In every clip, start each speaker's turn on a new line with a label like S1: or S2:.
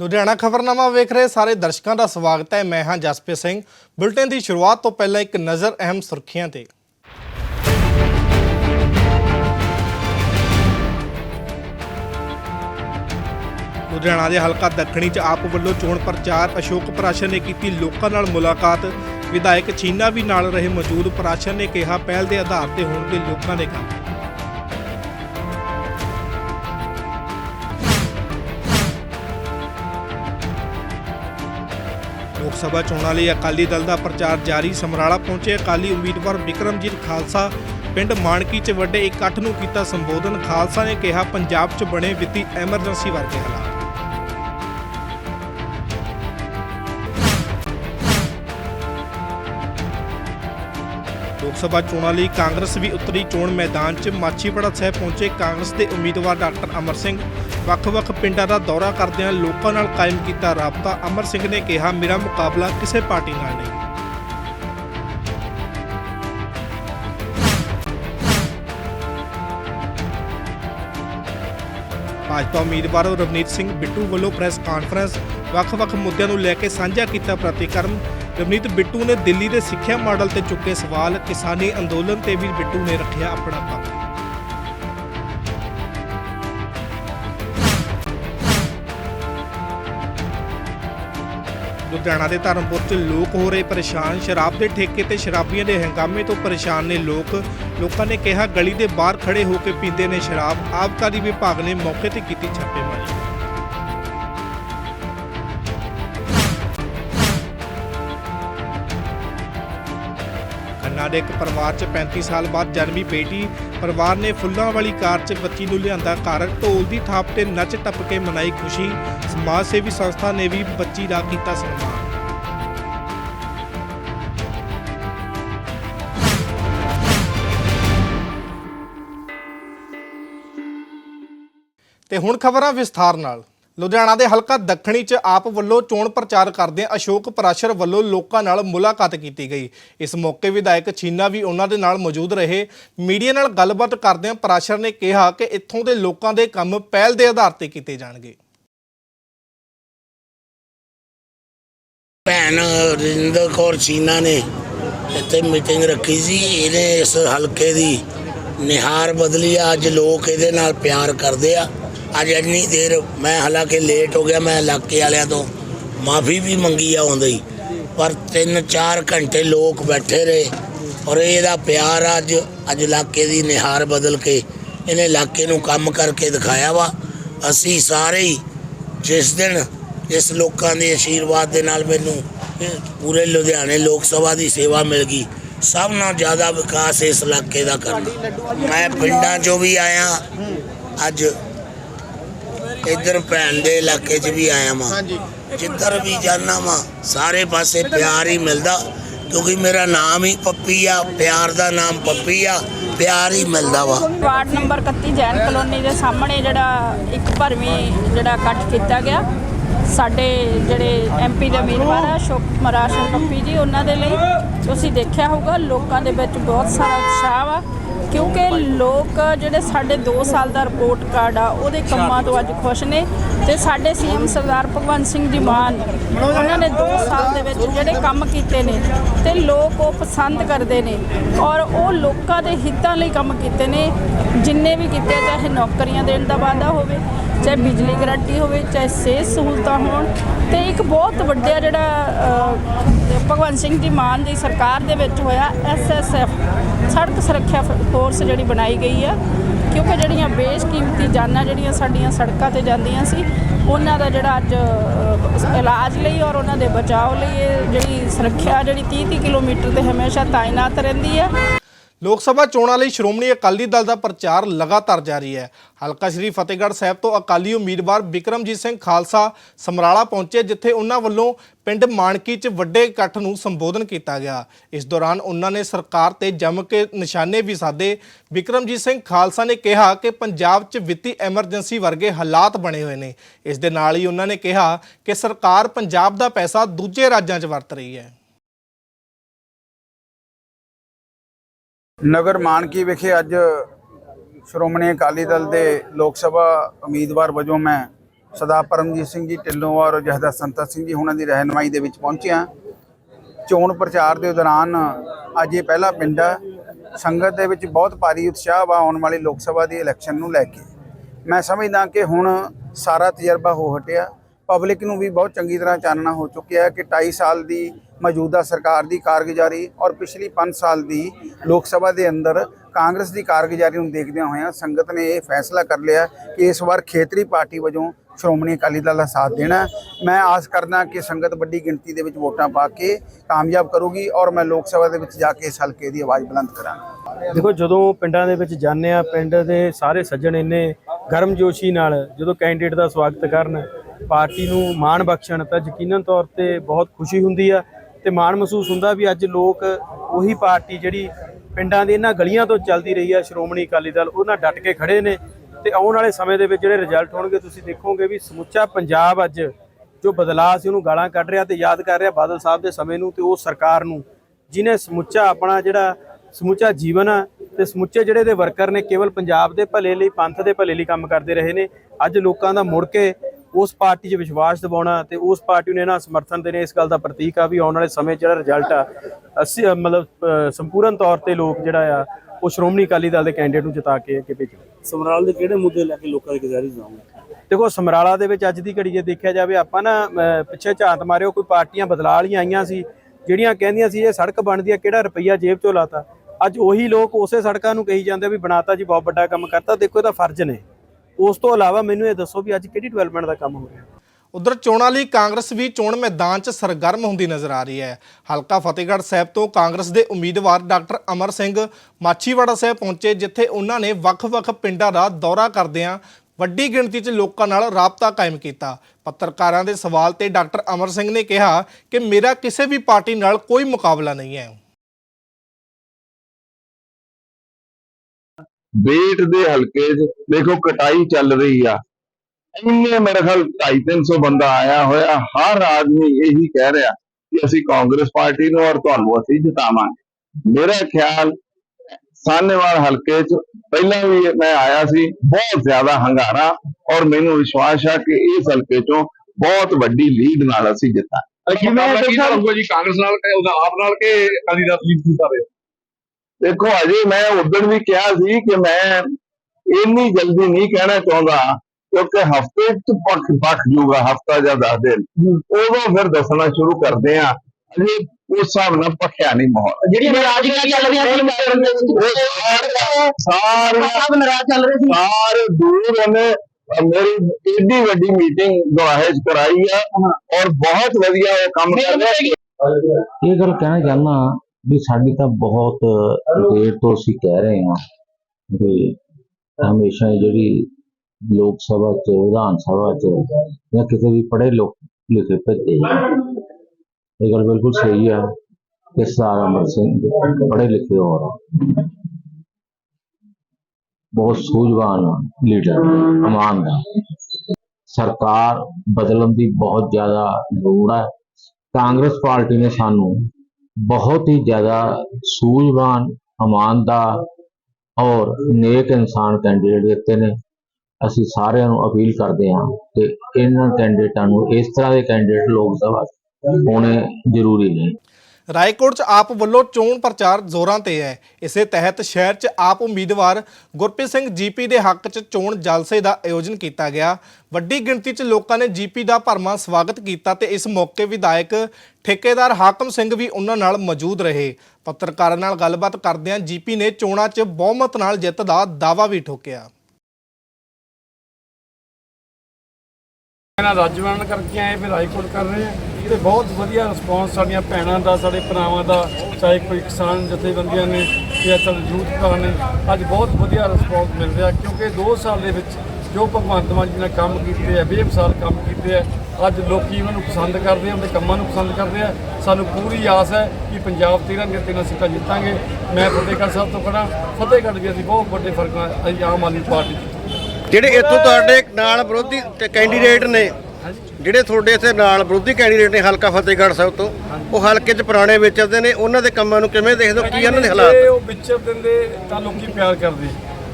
S1: ਲੁਧਿਆਣਾ ਖਬਰਨਾਮਾ ਵੇਖ ਰਹੇ ਸਾਰੇ ਦਰਸ਼ਕਾਂ ਦਾ ਸਵਾਗਤ ਹੈ। ਮੈਂ ਹਾਂ ਜਸਪ੍ਰੀਤ ਸਿੰਘ। ਬੁਲਟਨ ਦੀ ਸ਼ੁਰੂਆਤ ਤੋਂ ਪਹਿਲਾਂ ਇੱਕ ਨਜ਼ਰ ਅਹਿਮ ਸੁਰਖੀਆਂ ਤੇ। ਲੁਧਿਆਣਾ ਦੇ ਹਲਕਾ ਦੱਖਣੀ ਚ ਆਪ ਵੱਲੋਂ ਚੋਣ ਪ੍ਰਚਾਰ ਅਸ਼ੋਕ ਪ੍ਰਾਸ਼ਨ ਨੇ ਕੀਤੀ। ਲੋਕਾਂ ਨਾਲ ਮੁਲਾਕਾਤ। ਵਿਧਾਇਕ ਚੀਨਾ ਵੀ ਨਾਲ ਰਹੇ ਮੌਜੂਦ। ਪ੍ਰਾਸ਼ਰ ਨੇ ਕਿਹਾ, ਪਹਿਲ ਦੇ ਆਧਾਰ ਤੇ ਹੋਣ ਦੇ ਲੋਕਾਂ ਦੇ ਕੰਮ। ਲੋਕ ਸਭਾ ਚੋਣਾਂ ਲਈ ਅਕਾਲੀ ਦਲ ਦਾ ਪ੍ਰਚਾਰ ਜਾਰੀ। ਸਮਰਾਲਾ ਪਹੁੰਚੇ ਅਕਾਲੀ ਉਮੀਦਵਾਰ ਵਿਕਰਮਜੀਤ ਖਾਲਸਾ ਪਿੰਡ ਮਾਨਕੀ 'ਚ ਵੱਡੇ ਇਕੱਠ ਨੂੰ ਕੀਤਾ ਸੰਬੋਧਨ। ਖਾਲਸਾ ਨੇ ਕਿਹਾ, ਪੰਜਾਬ 'ਚ ਬਣੇ ਵਿੱਤੀ ਐਮਰਜੈਂਸੀ ਵਰਗੇ ਹਾਲਾਤ। ਲੋਕ ਸਭਾ ਚੋਣਾਂ ਲਈ ਕਾਂਗਰਸ ਵੀ ਉਤਰੀ ਚੋਣ ਮੈਦਾਨ 'ਚ ਮਾਛੀਪੜਾ ਸਾਹਿਬ ਪਹੁੰਚੇ। ਕਾਂਗਰਸ ਦੇ ਉਮੀਦਵਾਰ ਡਾਕਟਰ ਅਮਰ ਸਿੰਘ ਵੱਖ-ਵੱਖ ਪਿੰਡਾਂ ਦਾ ਦੌਰਾ ਕਰਦਿਆਂ ਲੋਕਾਂ ਨਾਲ ਕਾਇਮ ਕੀਤਾ ਰਾਬਤਾ, ਅਮਰ ਸਿੰਘ ਨੇ ਕਿਹਾ, ਮੇਰਾ ਮੁਕਾਬਲਾ ਕਿਸੇ ਪਾਰਟੀ ਨਾਲ ਨਹੀਂ। ਭਾਜਪਾ ਉਮੀਦਵਾਰ ਰਵਨੀਤ ਸਿੰਘ ਬਿੱਟੂ ਵੱਲੋਂ ਪ੍ਰੈਸ ਕਾਨਫਰੰਸ, ਵੱਖ-ਵੱਖ ਮੁੱਦਿਆਂ ਨੂੰ ਲੈ ਕੇ ਸਾਂਝਾ ਕੀਤਾ ਪ੍ਰਤੀਕਰਮ। ਰਵਨੀਤ ਬਿੱਟੂ ਨੇ ਦਿੱਲੀ ਦੇ ਸਿੱਖਿਆ ਮਾਡਲ ਤੇ ਚੁੱਕੇ ਸਵਾਲ, ਕਿਸਾਨੀ ਅੰਦੋਲਨ ਤੇ ਵੀ ਬਿੱਟੂ ਨੇ ਰੱਖਿਆ ਆਪਣਾ ਪੱਖ। ਲੁਧਿਆਣਾ ਦੇ ਧਰਮਪੁਰ 'ਚ ਲੋਕ ਹੋ ਰਹੇ ਪਰੇਸ਼ਾਨ। ਸ਼ਰਾਬ ਦੇ ਠੇਕੇ ਤੇ ਸ਼ਰਾਬੀਆਂ ਦੇ ਹੰਗਾਮੇ ਤੋਂ ਪਰੇਸ਼ਾਨ ਨੇ ਲੋਕ। ਲੋਕਾਂ ਨੇ ਕਿਹਾ, ਗਲੀ ਦੇ ਬਾਹਰ ਖੜੇ ਹੋ ਕੇ ਪੀਂਦੇ ਨੇ ਸ਼ਰਾਬ। ਆਬਕਾਰੀ ਵਿਭਾਗ ਨੇ ਮੌਕੇ ਤੇ ਕੀਤੀ ਛਾਪੇਮਾਰੀ। ਦੇ ਇੱਕ ਪਰਿਵਾਰ 'ਚ 35 ਸਾਲ ਬਾਅਦ ਜਨਮੀ ਬੇਟੀ, ਪਰਿਵਾਰ ਨੇ ਫੁੱਲਾਂ ਵਾਲੀ ਕਾਰ 'ਚ ਬੱਚੀ ਨੂੰ ਲਿਆਂਦਾ ਘਰ। ਢੋਲ ਦੀ ਥਾਪ ਤੇ ਨੱਚ ਟੱਪ ਕੇ ਮਨਾਈ ਖੁਸ਼ੀ। ਸਮਾਜ ਸੇਵੀ ਸੰਸਥਾ ਨੇ ਵੀ ਬੱਚੀ ਦਾ ਕੀਤਾ ਸਨਮਾਨ। ਤੇ ਹੁਣ ਖਬਰਾਂ ਵਿਸਥਾਰ ਨਾਲ। ਲੁਧਿਆਣਾ ਦੇ ਹਲਕਾ ਦੱਖਣੀ 'ਚ ਆਪ ਵੱਲੋਂ ਚੋਣ ਪ੍ਰਚਾਰ ਕਰਦਿਆਂ ਅਸ਼ੋਕ ਪਰਾਸ਼ਰ ਵੱਲੋਂ ਲੋਕਾਂ ਨਾਲ ਮੁਲਾਕਾਤ ਕੀਤੀ ਗਈ। ਇਸ ਮੌਕੇ ਵਿਧਾਇਕ ਛੀਨਾ ਵੀ ਉਹਨਾਂ ਦੇ ਨਾਲ ਮੌਜੂਦ ਰਹੇ। ਮੀਡੀਆ ਨਾਲ ਗੱਲਬਾਤ ਕਰਦਿਆਂ ਪਰਾਸ਼ਰ ਨੇ ਕਿਹਾ ਕਿ ਇੱਥੋਂ ਦੇ ਲੋਕਾਂ ਦੇ ਕੰਮ ਪਹਿਲ ਦੇ ਆਧਾਰ ਤੇ ਕੀਤੇ ਜਾਣਗੇ।
S2: ਭੈਣ ਰਿੰਦਰ ਕੌਰ ਛੀਨਾ ਨੇ ਇੱਥੇ ਮੀਟਿੰਗ ਰੱਖੀ ਸੀ। ਇਹਨੇ ਇਸ ਹਲਕੇ ਦੀ ਨਿਹਾਰ ਬਦਲੀ ਆ। ਅੱਜ ਲੋਕ ਇਹਦੇ ਨਾਲ ਪਿਆਰ ਕਰਦੇ ਆ। ਅੱਜ ਇੰਨੀ ਦੇਰ ਮੈਂ ਹਾਲਾਂਕਿ ਲੇਟ ਹੋ ਗਿਆ, ਮੈਂ ਇਲਾਕੇ ਵਾਲਿਆਂ ਤੋਂ ਮਾਫੀ ਵੀ ਮੰਗੀ ਆ ਆਉਂਦੇ ਹੀ। ਪਰ 3-4 ਘੰਟੇ ਲੋਕ ਬੈਠੇ ਰਹੇ ਔਰ ਇਹਦਾ ਪਿਆਰ ਅੱਜ ਅੱਜ ਇਲਾਕੇ ਦੀ ਨਿਹਾਰ ਬਦਲ ਕੇ ਇਹਨੇ ਇਲਾਕੇ ਨੂੰ ਕੰਮ ਕਰਕੇ ਦਿਖਾਇਆ ਵਾ। ਅਸੀਂ ਸਾਰੇ ਹੀ ਜਿਸ ਦਿਨ ਇਸ ਲੋਕਾਂ ਦੇ ਆਸ਼ੀਰਵਾਦ ਦੇ ਨਾਲ ਮੈਨੂੰ ਪੂਰੇ ਲੁਧਿਆਣੇ ਲੋਕ ਸਭਾ ਦੀ ਸੇਵਾ ਮਿਲ ਗਈ। ਸਭ ਨਾਲੋਂ ਜ਼ਿਆਦਾ ਵਿਕਾਸ ਇਸ ਇਲਾਕੇ ਦਾ ਕਰਨਾ। ਮੈਂ ਪਿੰਡਾਂ 'ਚੋਂ ਵੀ ਆਇਆ। ਅੱਜ ਇੱਧਰ ਭੈਣ ਦੇ ਇਲਾਕੇ 'ਚ ਵੀ ਆਇਆ ਵਾਂ। ਜਿੱਧਰ ਵੀ ਜਾਣਾ ਵਾਂ ਸਾਰੇ ਪਾਸੇ ਪਿਆਰ ਹੀ ਮਿਲਦਾ। ਕਿਉਂਕਿ ਮੇਰਾ ਨਾਮ ਹੀ ਪੱਪੀ ਆ ਪਿਆਰ ਦਾ ਨਾਮ ਪੱਪੀ ਆ ਪਿਆਰ ਹੀ ਮਿਲਦਾ ਵਾ।
S3: ਵਾਰਡ ਨੰਬਰ 31 ਜੈਨ ਕਲੋਨੀ ਦੇ ਸਾਹਮਣੇ ਜਿਹੜਾ ਇੱਕ ਭਰਵੀਂ ਜਿਹੜਾ ਇਕੱਠ ਕੀਤਾ ਗਿਆ। ਸਾਡੇ ਜਿਹੜੇ ਐਮਪੀ ਦੇ ਉਮੀਦਵਾਰ ਆ ਅਸ਼ੋਕ ਮਰਾਸ਼ਨ ਪੱਪੀ ਜੀ ਉਹਨਾਂ ਦੇ ਲਈ ਤੁਸੀਂ ਦੇਖਿਆ ਹੋਊਗਾ ਲੋਕਾਂ ਦੇ ਵਿੱਚ ਬਹੁਤ ਸਾਰਾ ਉਤਸ਼ਾਹ ਵਾ। ਕਿਉਂਕਿ ਲੋਕ ਜਿਹੜੇ ਸਾਡੇ 2 ਸਾਲ ਦਾ ਰਿਪੋਰਟ ਕਾਰਡ ਆ ਉਹਦੇ ਕੰਮਾਂ ਤੋਂ ਅੱਜ ਖੁਸ਼ ਨੇ ਤੇ ਸਾਡੇ ਸੀਐਮ ਸਰਦਾਰ ਭਗਵੰਤ ਸਿੰਘ ਜੀ ਮਾਨ ਉਹਨਾਂ ਨੇ 2 ਸਾਲ ਦੇ ਵਿੱਚ ਜਿਹੜੇ ਕੰਮ ਕੀਤੇ ਨੇ ਤੇ ਲੋਕ ਉਹ ਪਸੰਦ ਕਰਦੇ ਨੇ ਔਰ ਉਹ ਲੋਕਾਂ ਦੇ ਹਿੱਤਾਂ ਲਈ ਕੰਮ ਕੀਤੇ ਨੇ ਜਿੰਨੇ ਵੀ ਕੀਤੇ ਚਾਹੇ ਨੌਕਰੀਆਂ ਦੇਣ ਦਾ ਵਾਅਦਾ ਹੋਵੇ ਚਾਹੇ ਬਿਜਲੀ ਗਰੰਟੀ ਹੋਵੇ ਚਾਹੇ ਸਿਹਤ ਸਹੂਲਤਾਂ ਹੋਣ ਤੇ ਇੱਕ ਬਹੁਤ ਵੱਡਾ ਜਿਹੜਾ ਭਗਵੰਤ ਸਿੰਘ ਜੀ ਮਾਨ ਦੀ ਸਰਕਾਰ ਦੇ ਵਿੱਚ ਹੋਇਆ ਐਸਐਸਐਫ ਸੜਕ ਸੁਰੱਖਿਆ ਫੋਰਸ ਜਿਹੜੀ ਬਣਾਈ ਗਈ ਆ, ਕਿਉਂਕਿ ਜਿਹੜੀਆਂ ਬੇਸ਼ਕੀਮਤੀ ਜਾਨਾਂ ਜਿਹੜੀਆਂ ਸਾਡੀਆਂ ਸੜਕਾਂ ਤੇ ਜਾਂਦੀਆਂ ਸੀ, ਉਹਨਾਂ ਦਾ ਜਿਹੜਾ ਅੱਜ ਇਲਾਜ ਲਈ ਔਰ ਉਹਨਾਂ ਦੇ ਬਚਾਓ ਲਈ ਇਹ ਜਿਹੜੀ ਸੁਰੱਖਿਆ ਜਿਹੜੀ 30 30 ਕਿਲੋਮੀਟਰ ਤੇ ਹਮੇਸ਼ਾ ਤਾਇਨਾਤ ਰਹਿੰਦੀ ਹੈ
S1: ਲੋਕ ਸਭਾ ਚੋਣਾਂ ਲਈ ਸ਼੍ਰੋਮਣੀ ਅਕਾਲੀ ਦਲ ਦਾ ਪ੍ਰਚਾਰ ਲਗਾਤਾਰ ਜਾਰੀ ਹੈ। ਹਲਕਾ ਸ਼੍ਰੀ ਫਤਿਹਗੜ੍ਹ ਸਾਹਿਬ ਤੋਂ ਅਕਾਲੀ ਉਮੀਦਵਾਰ ਬਿਕਰਮਜੀਤ ਸਿੰਘ ਖਾਲਸਾ ਸਮਰਾਲਾ ਪਹੁੰਚੇ, ਜਿੱਥੇ ਉਹਨਾਂ ਵੱਲੋਂ ਪਿੰਡ ਮਾਨਕੀ 'ਚ ਵੱਡੇ ਇਕੱਠ ਨੂੰ ਸੰਬੋਧਨ ਕੀਤਾ ਗਿਆ। ਇਸ ਦੌਰਾਨ ਉਹਨਾਂ ਨੇ ਸਰਕਾਰ ਤੇ ਜੰਮ ਕੇ ਨਿਸ਼ਾਨੇ ਵੀ ਸਾਧੇ। ਬਿਕਰਮਜੀਤ ਸਿੰਘ ਖਾਲਸਾ ਨੇ ਕਿਹਾ ਕਿ ਪੰਜਾਬ 'ਚ ਵਿੱਤੀ ਐਮਰਜੈਂਸੀ ਵਰਗੇ ਹਾਲਾਤ ਬਣੇ ਹੋਏ ਨੇ। ਇਸ ਦੇ ਨਾਲ ਹੀ ਉਹਨਾਂ ਨੇ ਕਿਹਾ ਕਿ ਸਰਕਾਰ ਪੰਜਾਬ ਦਾ ਪੈਸਾ ਦੂਜੇ ਰਾਜਾਂ 'ਚ ਵਰਤ ਰਹੀ ਹੈ।
S4: ਨਗਰ ਮਾਨਕੀ ਵਿਖੇ ਅੱਜ ਸ਼੍ਰੋਮਣੀ ਅਕਾਲੀ ਦਲ ਦੇ ਲੋਕ ਸਭਾ ਉਮੀਦਵਾਰ ਵਜੋਂ ਮੈਂ ਸਰਦਾਰ ਪਰਮਜੀਤ ਸਿੰਘ ਜੀ ਢਿੱਲੋਂ ਔਰ ਜਹਦਾ ਸੰਤਾ ਸਿੰਘ ਜੀ ਉਹਨਾਂ ਦੀ ਰਹਿਨਮਾਈ ਦੇ ਵਿੱਚ ਪਹੁੰਚਿਆ ਚੋਣ ਪ੍ਰਚਾਰ ਦੇ ਦੌਰਾਨ ਅੱਜ ਇਹ ਪਹਿਲਾ ਪਿੰਡ ਆ। ਸੰਗਤ ਦੇ ਵਿੱਚ ਬਹੁਤ ਭਾਰੀ ਉਤਸ਼ਾਹ ਵਾ ਆਉਣ ਵਾਲੀ ਲੋਕ ਸਭਾ ਦੀ ਇਲੈਕਸ਼ਨ ਨੂੰ ਲੈ ਕੇ। ਮੈਂ ਸਮਝਦਾ ਕਿ ਹੁਣ ਸਾਰਾ ਤਜਰਬਾ ਹੋ ਹਟਿਆ। ਪਬਲਿਕ ਨੂੰ ਵੀ ਬਹੁਤ ਚੰਗੀ ਤਰ੍ਹਾਂ ਚਾਨਣਾ ਹੋ ਚੁੱਕਿਆ ਹੈ ਕਿ 2.5 ਸਾਲ ਦੀ ਮੌਜੂਦਾ ਸਰਕਾਰ ਦੀ ਕਾਰਗੁਜ਼ਾਰੀ ਔਰ ਪਿਛਲੀ 5 ਸਾਲ ਦੀ ਲੋਕ ਸਭਾ ਦੇ ਅੰਦਰ ਕਾਂਗਰਸ ਦੀ ਕਾਰਗੁਜ਼ਾਰੀ ਨੂੰ ਦੇਖਦਿਆਂ ਹੋਇਆਂ ਸੰਗਤ ਨੇ ਇਹ ਫੈਸਲਾ ਕਰ ਲਿਆ ਕਿ ਇਸ ਵਾਰ ਖੇਤਰੀ ਪਾਰਟੀ ਵਜੋਂ ਸ਼੍ਰੋਮਣੀ ਅਕਾਲੀ ਦਲ ਦਾ ਸਾਥ ਦੇਣਾ ਮੈਂ ਆਸ ਕਰਦਾ ਕਿ ਸੰਗਤ ਵੱਡੀ ਗਿਣਤੀ ਦੇ ਵਿੱਚ ਵੋਟਾਂ ਪਾ ਕੇ ਕਾਮਯਾਬ ਕਰੂਗੀ ਔਰ ਮੈਂ ਲੋਕ ਸਭਾ ਦੇ ਵਿੱਚ ਜਾ ਕੇ ਇਸ ਹਲਕੇ ਦੀ ਆਵਾਜ਼ ਬੁਲੰਦ ਕਰਾਂਗਾ।
S5: ਦੇਖੋ, ਜਦੋਂ ਪਿੰਡਾਂ ਦੇ ਵਿੱਚ ਜਾਂਦੇ ਆ ਪਿੰਡ ਦੇ ਸਾਰੇ ਸੱਜਣ ਇੰਨੇ ਗਰਮਜੋਸ਼ੀ ਨਾਲ ਜਦੋਂ ਕੈਂਡੀਡੇਟ ਦਾ ਸਵਾਗਤ ਕਰਨ ਪਾਰਟੀ ਨੂੰ ਮਾਣ ਬਖਸ਼ਣ ਤਾਂ ਯਕੀਨਨ ਤੌਰ ਤੇ ਬਹੁਤ ਖੁਸ਼ੀ ਹੁੰਦੀ ਆ ਤੇ ਮਾਣ ਮਹਿਸੂਸ ਹੁੰਦਾ ਵੀ ਅੱਜ ਲੋਕ ਉਹੀ ਪਾਰਟੀ ਜਿਹੜੀ ਪਿੰਡਾਂ ਦੀ ਇਹਨਾਂ ਗਲੀਆਂ ਤੋਂ ਚੱਲਦੀ ਰਹੀ ਆ, ਸ਼੍ਰੋਮਣੀ ਅਕਾਲੀ ਦਲ, ਉਹਨਾਂ ਡਟ ਕੇ ਖੜੇ ਨੇ ਤੇ ਆਉਣ ਵਾਲੇ ਸਮੇਂ ਦੇ ਵਿੱਚ ਜਿਹੜੇ ਰਿਜ਼ਲਟ ਹੋਣਗੇ, ਤੁਸੀਂ ਦੇਖੋਗੇ ਵੀ ਸਮੁੱਚਾ ਪੰਜਾਬ ਅੱਜ ਜੋ ਬਦਲਾਅ ਸੀ, ਉਹਨੂੰ ਗਾਲਾਂ ਕੱਢ ਰਿਹਾ ਤੇ ਯਾਦ ਕਰ ਰਿਹਾ ਬਾਦਲ ਸਾਹਿਬ ਦੇ ਸਮੇਂ ਨੂੰ ਤੇ ਉਹ ਸਰਕਾਰ ਨੂੰ ਜਿਨੇ ਸਮੁੱਚਾ ਆਪਣਾ ਜਿਹੜਾ ਸਮੁੱਚਾ ਜੀਵਨ ਆ ਤੇ ਸਮੁੱਚੇ ਜਿਹੜੇ ਦੇ ਵਰਕਰ ਨੇ, ਕੇਵਲ ਪੰਜਾਬ ਦੇ ਭਲੇ ਲਈ, ਪੰਥ ਦੇ ਭਲੇ ਲਈ ਕੰਮ ਕਰਦੇ ਰਹੇ ਨੇ, ਅੱਜ ਲੋਕਾਂ ਦਾ ਮੁੜ ਕੇ ਉਸ ਪਾਰਟੀ 'ਚ ਵਿਸ਼ਵਾਸ ਦਿਵਾਉਣਾ ਤੇ ਉਸ ਪਾਰਟੀ ਨੂੰ ਇਹਨਾਂ ਸਮਰਥਨ ਦੇਣੇ ਇਸ ਗੱਲ ਦਾ ਪ੍ਰਤੀਕ ਆ ਵੀ ਆਉਣ ਵਾਲੇ ਸਮੇਂ 'ਚ ਜਿਹੜਾ ਰਿਜ਼ਲਟ ਆ ਅਸੀਂ ਮਤਲਬ ਸੰਪੂਰਨ ਤੌਰ ਤੇ ਲੋਕ ਜਿਹੜਾ ਆ ਉਹ ਸ਼੍ਰੋਮਣੀ ਅਕਾਲੀ ਦਲ ਦੇ ਕੈਂਡੀਡੇਟ ਨੂੰ ਜਿਤਾ ਕੇ ਅੱਗੇ ਭੇਜਣਗੇ।
S6: ਸਮਰਾਲ ਦੇ ਕਿਹੜੇ ਮੁੱਦੇ ਲੈ ਕੇ ਲੋਕਾਂ ਦੀ ਗੁਜ਼ਾਰਿਸ਼ ਜਾਊਂਗੇ
S5: ਦੇਖੋ ਸਮਰਾਲਾ ਦੇ ਵਿੱਚ ਅੱਜ ਦੀ ਘੜੀ ਜੇ ਦੇਖਿਆ ਜਾਵੇ ਆਪਾਂ ਨਾ ਪਿੱਛੇ ਝਾਤ ਮਾਰਿਓ ਕੋਈ ਪਾਰਟੀਆਂ ਬਦਲਾ ਵਾਲੀਆਂ ਆਈਆਂ ਸੀ ਜਿਹੜੀਆਂ ਕਹਿੰਦੀਆਂ ਸੀ ਇਹ ਸੜਕ ਬਣਦੀ ਆ ਕਿਹੜਾ ਰੁਪਈਆ ਜੇਬ ਚੋਂ ਲਾਤਾ। ਅੱਜ ਉਹੀ ਲੋਕ ਉਸੇ ਸੜਕਾਂ ਨੂੰ ਕਹੀ ਜਾਂਦੇ ਵੀ ਬਣਾਤਾ ਜੀ ਬਹੁਤ ਵੱਡਾ ਕੰਮ ਕਰਤਾ ਦੇਖੋ ਇਹਦਾ ਫਰਜ਼ ਨੇ। ਉਸ ਤੋਂ ਇਲਾਵਾ ਮੈਨੂੰ ਇਹ ਦੱਸੋ ਵੀ ਅੱਜ ਕਿਹੜੀ ਡਿਵੈਲਪਮੈਂਟ ਦਾ ਕੰਮ ਹੋ ਰਿਹਾ?
S1: ਉਧਰ ਚੋਣਾਂ ਲਈ ਕਾਂਗਰਸ ਵੀ ਚੋਣ ਮੈਦਾਨ 'ਚ ਸਰਗਰਮ ਹੁੰਦੀ ਨਜ਼ਰ ਆ ਰਹੀ ਹੈ। ਹਲਕਾ ਫਤਿਹਗੜ੍ਹ ਸਾਹਿਬ ਤੋਂ ਕਾਂਗਰਸ ਦੇ ਉਮੀਦਵਾਰ ਡਾਕਟਰ ਅਮਰ ਸਿੰਘ ਮਾਛੀਵਾੜਾ ਸਾਹਿਬ ਪਹੁੰਚੇ, ਜਿੱਥੇ ਉਹਨਾਂ ਨੇ ਵੱਖ-ਵੱਖ ਪਿੰਡਾਂ ਦਾ ਦੌਰਾ ਕਰਦਿਆਂ ਵੱਡੀ ਗਿਣਤੀ 'ਚ ਲੋਕਾਂ ਨਾਲ ਰਾਬਤਾ ਕਾਇਮ ਕੀਤਾ। ਪੱਤਰਕਾਰਾਂ ਦੇ ਸਵਾਲ ਤੇ ਡਾਕਟਰ ਅਮਰ ਸਿੰਘ ਨੇ ਕਿਹਾ ਕਿ ਮੇਰਾ ਕਿਸੇ ਵੀ ਪਾਰਟੀ ਨਾਲ ਕੋਈ ਮੁਕਾਬਲਾ ਨਹੀਂ ਹੈ।
S7: ਬੇਟ ਦੇ ਹਲਕੇ 'ਚ ਦੇਖੋ ਕਟਾਈ ਚੱਲ ਰਹੀ ਆ। ਇੰਨੇ ਮੇਰੇ ਖਿਆਲ 250 ਬੰਦਾ ਆਇਆ ਹੋਇਆ ਹਰ ਆਦਮੀ ਇਹੀ ਕਹਿ ਰਿਹਾ ਕਿ ਅਸੀਂ ਕਾਂਗਰਸ ਪਾਰਟੀ ਨੂੰ ਔਰ ਤੁਹਾਨੂੰ ਅਸੀਂ ਜਿਤਾਵਾਂਗੇ। ਮੇਰਾ ਖਿਆਲ ਸਾਹਨੇਵਾਲ ਹਲਕੇ 'ਚ ਪਹਿਲਾਂ ਵੀ ਮੈਂ ਆਇਆ ਸੀ ਬਹੁਤ ਜ਼ਿਆਦਾ ਹੰਗਾਰਾ ਔਰ ਮੈਨੂੰ ਵਿਸ਼ਵਾਸ ਹੈ ਕਿ ਇਸ ਹਲਕੇ 'ਚੋਂ ਬਹੁਤ ਵੱਡੀ ਲੀਡ ਨਾਲ ਅਸੀਂ ਜਿੱਤਾਂਗੇ।
S8: ਕਿਵੇਂ ਜੀ ਕਾਂਗਰਸ ਨਾਲ ਕਿ ਉਹਦਾ ਆਪ ਨਾਲ ਕਿ ਅਕਾਲੀ ਦਲ ਲੀਡ ਕੀਤਾ ਰਹੇ?
S7: ਦੇਖੋ ਅਜੇ ਮੈਂ ਉਦੋਂ ਵੀ ਕਿਹਾ ਸੀ ਕਿ ਮੈਂ ਇੰਨੀ ਜਲਦੀ ਨਹੀਂ ਕਹਿਣਾ ਚਾਹੁੰਦਾ ਕਿਉਂਕਿ ਹਫ਼ਤੇ ਚ ਪੱਖ ਪੱਖ ਜੂਗਾ ਹਫਤਾ ਜਾਂ 10 ਦਿਨ। ਉਦੋਂ ਫਿਰ ਦੱਸਣਾ ਸ਼ੁਰੂ ਕਰਦੇ ਆ ਅਜੇ ਉਸ ਹਿਸਾਬ ਨਾਲ ਪੱਖਿਆ ਨਹੀਂ ਮਾਹੌਲ।
S6: ਜਿਹੜੀਆਂ ਨਾਰਾਜ਼ਗੀਆਂ ਚੱਲ ਰਹੀਆਂ ਸੀ
S7: ਉਹ ਸਾਰੀਆਂ ਸਾਰੀਆਂ
S6: ਸਭ ਨਾਰਾਜ਼ ਚੱਲ ਰਹੇ ਸੀ।
S7: ਸਾਰੇ ਦੂਰ ਉਹਨੇ ਅਹ ਮੇਰੀ ਏਡੀ ਵੱਡੀ ਮੀਟਿੰਗ ਦੁਆਹੇ ਚ ਕਰਾਈ ਆ ਔਰ ਬਹੁਤ ਵਧੀਆ ਉਹ ਕੰਮ ਕਰ ਰਿਹਾ।
S9: ਇਹ ਗੱਲ ਕਹਿਣਾ ਚਾਹੁੰਦਾ ਵੀ ਸਾਡੀ ਤਾਂ ਬਹੁਤ ਦੇਰ ਤੋਂ ਅਸੀਂ ਕਹਿ ਰਹੇ ਹਾਂ ਵੀ ਹਮੇਸ਼ਾ ਜਿਹੜੀ ਲੋਕ ਸਭਾ ਚ ਵਿਧਾਨ ਸਭਾ ਚ ਜਾਂ ਕਿਤੇ ਵੀ ਪੜ੍ਹੇ ਲੋਕ ਲਿਖੇ ਭੇਜੇ ਇਹ ਗੱਲ ਬਿਲਕੁਲ ਸਹੀ ਆ ਕਿ ਸਰਦਾਰ ਅਮਰ ਸਿੰਘ ਪੜ੍ਹੇ ਲਿਖੇ ਔਰ ਬਹੁਤ ਸੂਝਵਾਨ ਲੀਡਰ ਇਮਾਨਦਾਰ ਸਰਕਾਰ ਬਦਲਣ ਦੀ ਬਹੁਤ ਜ਼ਿਆਦਾ ਲੋੜ ਹੈ ਕਾਂਗਰਸ ਪਾਰਟੀ ਨੇ ਸਾਨੂੰ ਬਹੁਤ ਹੀ ਜ਼ਿਆਦਾ ਸੂਝਵਾਨ, ਇਮਾਨਦਾਰ ਔਰ ਨੇਕ ਇਨਸਾਨ ਕੈਂਡੀਡੇਟ ਦਿੱਤੇ ਨੇ। ਅਸੀਂ ਸਾਰਿਆਂ ਨੂੰ ਅਪੀਲ ਕਰਦੇ ਹਾਂ ਕਿ ਇਹਨਾਂ ਕੈਂਡੀਡੇਟਾਂ ਨੂੰ ਇਸ ਤਰ੍ਹਾਂ ਦੇ ਕੈਂਡੀਡੇਟ ਲੋਕ ਸਭਾ ਹੋਣੇ ਜ਼ਰੂਰੀ ਨੇ।
S1: ਰਾਏਕੋਟ 'ਚ ਆਪ ਵੱਲੋਂ ਚੋਣ ਪ੍ਰਚਾਰ ਜ਼ੋਰਾਂ ਤੇ ਹੈ। ਇਸੇ ਤਹਿਤ ਸ਼ਹਿਰ 'ਚ ਆਪ ਉਮੀਦਵਾਰ ਗੁਰਪ੍ਰੀਤ ਸਿੰਘ ਜੀਪੀ ਦੇ ਹੱਕ 'ਚ ਚੋਣ ਜਲਸੇ ਦਾ ਆਯੋਜਨ ਕੀਤਾ ਗਿਆ। ਵੱਡੀ ਗਿਣਤੀ 'ਚ ਲੋਕਾਂ ਨੇ ਜੀਪੀ ਦਾ ਭਰਮਾ ਸਵਾਗਤ ਕੀਤਾ ਤੇ ਇਸ ਮੌਕੇ ਵਿਧਾਇਕ ਠੇਕੇਦਾਰ ਹਾਕਮ ਸਿੰਘ ਵੀ ਉਹਨਾਂ ਨਾਲ ਮੌਜੂਦ ਰਹੇ। ਪੱਤਰਕਾਰਾਂ ਨਾਲ ਗੱਲਬਾਤ ਕਰਦਿਆਂ ਜੀਪੀ ਨੇ ਚੋਣਾਂ 'ਚ ਬਹੁਮਤ ਨਾਲ ਜਿੱਤ ਦਾ ਦਾਅਵਾ ਵੀ ਠੋਕਿਆ।
S6: ਇਹਨਾਂ ਰਾਜਵਾਨ ਕਰਕੇ ਆਏ, ਫਿਰ ਹਾਈਕੋਰਟ ਕਰ ਰਹੇ ਆ। ਤੇ ਬਹੁਤ ਵਧੀਆ ਰਿਸਪੌਂਸ ਸਾਡੀਆਂ ਭੈਣਾਂ ਦਾ, ਸਾਡੇ ਭਰਾਵਾਂ ਦਾ, ਚਾਹੇ ਕੋਈ ਕਿਸਾਨ ਜਥੇਬੰਦੀਆਂ ਨੇ ਜਾਂ ਚਲ ਯੂਥ ਭਰਾ ਨੇ, ਅੱਜ ਬਹੁਤ ਵਧੀਆ ਰਿਸਪੌਂਸ ਮਿਲ ਰਿਹਾ ਕਿਉਂਕਿ 2 ਸਾਲ ਦੇ ਵਿੱਚ ਜੋ ਭਗਵੰਤ ਮਾਨ ਜੀ ਨੇ ਕੰਮ ਕੀਤੇ ਆ, ਬੇਮਿਸਾਲ ਕੰਮ ਕੀਤੇ ਆ, ਅੱਜ ਲੋਕੀ ਉਹਨਾਂ ਨੂੰ ਪਸੰਦ ਕਰਦੇ ਆ, ਉਹਦੇ ਕੰਮਾਂ ਨੂੰ ਪਸੰਦ ਕਰਦੇ ਆ। ਸਾਨੂੰ ਪੂਰੀ ਆਸ ਹੈ ਕਿ ਪੰਜਾਬ 13 ਦੀਆਂ 13 ਸੀਟਾਂ ਜਿੱਤਾਂਗੇ। ਮੈਂ ਫਤਿਹਗੜ੍ਹ ਸਾਹਿਬ ਤੋਂ ਖੜਾ ਫਤਿਹਗੜ੍ਹ ਵੀ ਅਸੀਂ ਬਹੁਤ ਵੱਡੇ ਫ਼ਰਕ ਨਾਲ ਅਸੀਂ ਆਮ ਆਦਮੀ ਪਾਰਟੀ
S10: ਜਿਹੜੇ ਇੱਥੋਂ ਤੁਹਾਡੇ ਨਾਲ ਵਿਰੋਧੀ ਕੈਂਡੀਡੇਟ ਨੇ ਜਿਹੜੇ ਤੁਹਾਡੇ ਇੱਥੇ ਨਾਲ ਵਿਰੋਧੀ ਕੈਂਡੀਡੇਟ ਨੇ ਹਲਕਾ ਫਤਿਹਗੜ੍ਹ ਸਾਹਿਬ ਤੋਂ ਉਹ ਹਲਕੇ 'ਚ ਪੁਰਾਣੇ ਵਿਚਰਦੇ ਨੇ ਉਹਨਾਂ ਦੇ ਕੰਮਾਂ ਨੂੰ ਕਿਵੇਂ ਦੇਖਦੇ ਹੋ? ਕੀ ਇਹਨਾਂ ਦੇ ਹਾਲਾਤ?
S6: ਜੇ ਉਹ ਵਿਚਰ ਦਿੰਦੇ ਤਾਂ ਲੋਕੀ ਪਿਆਰ ਕਰਦੇ।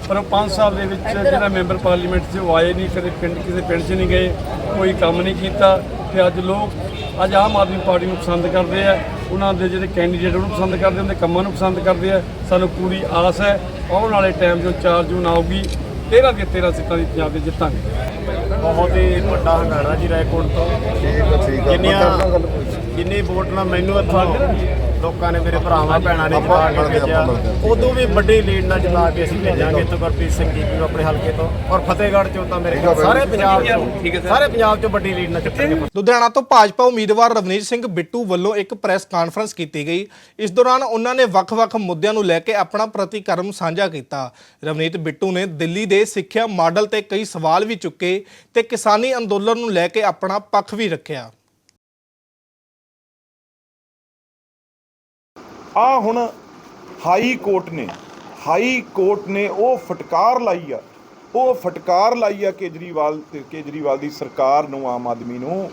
S6: ਪਰ ਉਹ 5 ਸਾਲ ਦੇ ਵਿੱਚ ਜਿਹੜਾ ਮੈਂਬਰ ਪਾਰਲੀਮੈਂਟ 'ਚ ਉਹ ਆਏ ਨਹੀਂ ਕਦੇ ਪਿੰਡ ਕਿਸੇ ਪਿੰਡ 'ਚ ਨਹੀਂ ਗਏ ਕੋਈ ਕੰਮ ਨਹੀਂ ਕੀਤਾ। ਤੇ ਅੱਜ ਲੋਕ ਅੱਜ ਆਮ ਆਦਮੀ ਪਾਰਟੀ ਨੂੰ ਪਸੰਦ ਕਰਦੇ ਆ। ਉਹਨਾਂ ਦੇ ਜਿਹੜੇ ਕੈਂਡੀਡੇਟ ਉਹਨੂੰ ਪਸੰਦ ਕਰਦੇ ਉਹਨਾਂ ਦੇ ਕੰਮਾਂ ਨੂੰ ਪਸੰਦ ਕਰਦੇ ਆ। ਸਾਨੂੰ ਪੂਰੀ ਆਸ ਹੈ ਆਉਣ ਵਾਲੇ ਟਾਈਮ 'ਚੋਂ 4 ਜੂਨ ਆਊਗੀ। 13 ਦੇ 13 ਸੀਟਾਂ ਦੀ ਪੰਜਾਬ ਦੇ ਜਿੱਤਾਂਗੇ।
S10: ਬਹੁਤ ਹੀ ਵੱਡਾ ਹੰਗਾਰਾ ਜੀ ਰਾਏਕੋਟ ਤੋਂ। ਜਿੰਨੀਆਂ ਜਿੰਨੀ ਵੋਟ ਨਾਲ ਮੈਨੂੰ ਇੱਥੋਂ ਲੋਕਾਂ ਨੇ ਮੇਰੇ ਭਰਾਵਾਂ ਭੈਣਾਂ ਨੇ ਜਿਤਾ ਕੇ ਭੇਜਿਆ। ਉਦੋਂ ਵੀ ਵੱਡੀ ਲੀਡ ਨਾਲ ਜਿਤਾ ਕੇ ਅਸੀਂ ਭੇਜਾਂਗੇ ਇੱਥੋਂ ਗੁਰਪ੍ਰੀਤ ਸਿੰਘ ਜੀ ਨੂੰ ਆਪਣੇ ਹਲਕੇ ਤੋਂ। ਔਰ ਫਤਿਹਗੜ੍ਹ ਚੋਂ ਤਾਂ ਮੇਰੇ ਖਿਆਲ ਸਾਰੇ ਪੰਜਾਬ ਚੋਂ ਸਾਰੇ। ਪੰਜਾਬ ਚੋਂ ਵੱਡੀ ਲੀਡ ਨਾਲ ਜਿੱਤਾਂਗੇ
S1: ਲੁਧਿਆਣਾ ਤੋਂ ਭਾਜਪਾ ਉਮੀਦਵਾਰ ਰਵਨੀਤ ਸਿੰਘ ਬਿੱਟੂ ਵੱਲੋਂ ਇੱਕ ਪ੍ਰੈਸ ਕਾਨਫਰੰਸ ਕੀਤੀ ਗਈ। ਇਸ ਦੌਰਾਨ ਉਹਨਾਂ ਨੇ ਵੱਖ-ਵੱਖ ਮੁੱਦਿਆਂ ਨੂੰ ਲੈ ਕੇ ਆਪਣਾ ਪ੍ਰਤੀਕਰਮ ਸਾਂਝਾ ਕੀਤਾ। ਰਵਨੀਤ ਬਿੱਟੂ ਨੇ ਦਿੱਲੀ ਦੇ ਸਿੱਖਿਆ ਮਾਡਲ ਤੇ ਕਈ ਸਵਾਲ ਵੀ ਚੁੱਕੇ ਤੇ ਕਿਸਾਨੀ ਅੰਦੋਲਨ ਨੂੰ ਲੈ ਕੇ ਆਪਣਾ ਪੱਖ ਵੀ ਰੱਖਿਆ।
S11: ਆ ਹੁਣ ਹਾਈ ਕੋਰਟ ਨੇ, ਹਾਈ ਕੋਰਟ ਨੇ ਉਹ ਫਟਕਾਰ ਲਾਈ ਆ। ਉਹ ਫਟਕਾਰ ਲਾਈ ਆ ਕੇਜਰੀਵਾਲ ਤੇ ਕੇਜਰੀਵਾਲ ਦੀ ਸਰਕਾਰ ਨੂੰ, ਆਮ ਆਦਮੀ ਨੂੰ,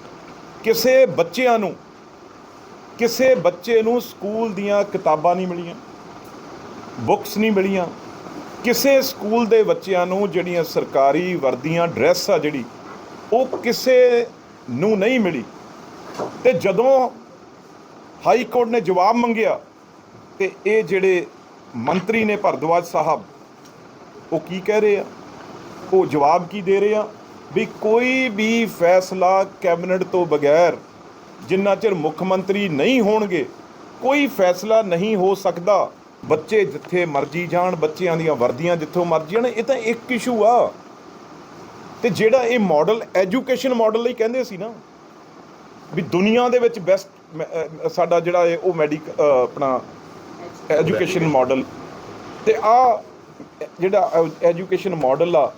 S11: ਕਿਸੇ ਬੱਚਿਆਂ ਨੂੰ, ਕਿਸੇ ਬੱਚੇ ਨੂੰ ਸਕੂਲ ਦੀਆਂ ਕਿਤਾਬਾਂ ਨਹੀਂ ਮਿਲੀਆਂ, ਬੁੱਕਸ ਨਹੀਂ ਮਿਲੀਆਂ। ਕਿਸੇ ਸਕੂਲ ਦੇ ਬੱਚਿਆਂ ਨੂੰ ਜਿਹੜੀਆਂ ਸਰਕਾਰੀ ਵਰਦੀਆਂ ਡਰੈਸ ਆ ਜਿਹੜੀ, ਉਹ ਕਿਸੇ ਨੂੰ ਨਹੀਂ ਮਿਲੀ। ਤੇ ਜਦੋਂ ਹਾਈ ਕੋਰਟ ਨੇ ਜਵਾਬ ਮੰਗਿਆ ਤੇ ਇਹ ਜਿਹੜੇ ਮੰਤਰੀ ਨੇ ਭਰਦਵਾਜ ਸਾਹਿਬ, ਉਹ ਕੀ ਕਹਿ ਰਹੇ ਆ? ਉਹ ਜਵਾਬ ਕੀ ਦੇ ਰਹੇ ਆ? ਵੀ ਕੋਈ ਵੀ ਫੈਸਲਾ ਕੈਬਨਿਟ ਤੋਂ ਬਗੈਰ ਜਿੰਨਾ ਚਿਰ ਮੁੱਖ ਮੰਤਰੀ ਨਹੀਂ ਹੋਣਗੇ, ਕੋਈ ਫੈਸਲਾ ਨਹੀਂ ਹੋ ਸਕਦਾ। ਬੱਚੇ ਜਿੱਥੇ ਮਰਜ਼ੀ ਜਾਣ, ਬੱਚਿਆਂ ਦੀਆਂ ਵਰਦੀਆਂ ਜਿੱਥੋਂ ਮਰਜ਼ੀ ਜਾਣ ਇਹ ਤਾਂ ਇੱਕ ਇਸ਼ੂ ਆ। ਤੇ ਜਿਹੜਾ ਇਹ ਮਾਡਲ ਐਜੂਕੇਸ਼ਨ ਮਾਡਲ ਲਈ ਕਹਿੰਦੇ ਸੀ ਨਾ, ਵੀ ਦੁਨੀਆ ਦੇ ਵਿੱਚ ਬੈਸਟ ਸਾਡਾ ਜਿਹੜਾ ਹੈ ਉਹ ਮੈਡੀਕ ਆਪਣਾ ਐਜੂਕੇਸ਼ਨ ਮਾਡਲ। ਤੇ ਆ ਜਿਹੜਾ ਐਜੂਕੇਸ਼ਨ ਮਾਡਲ ਆ,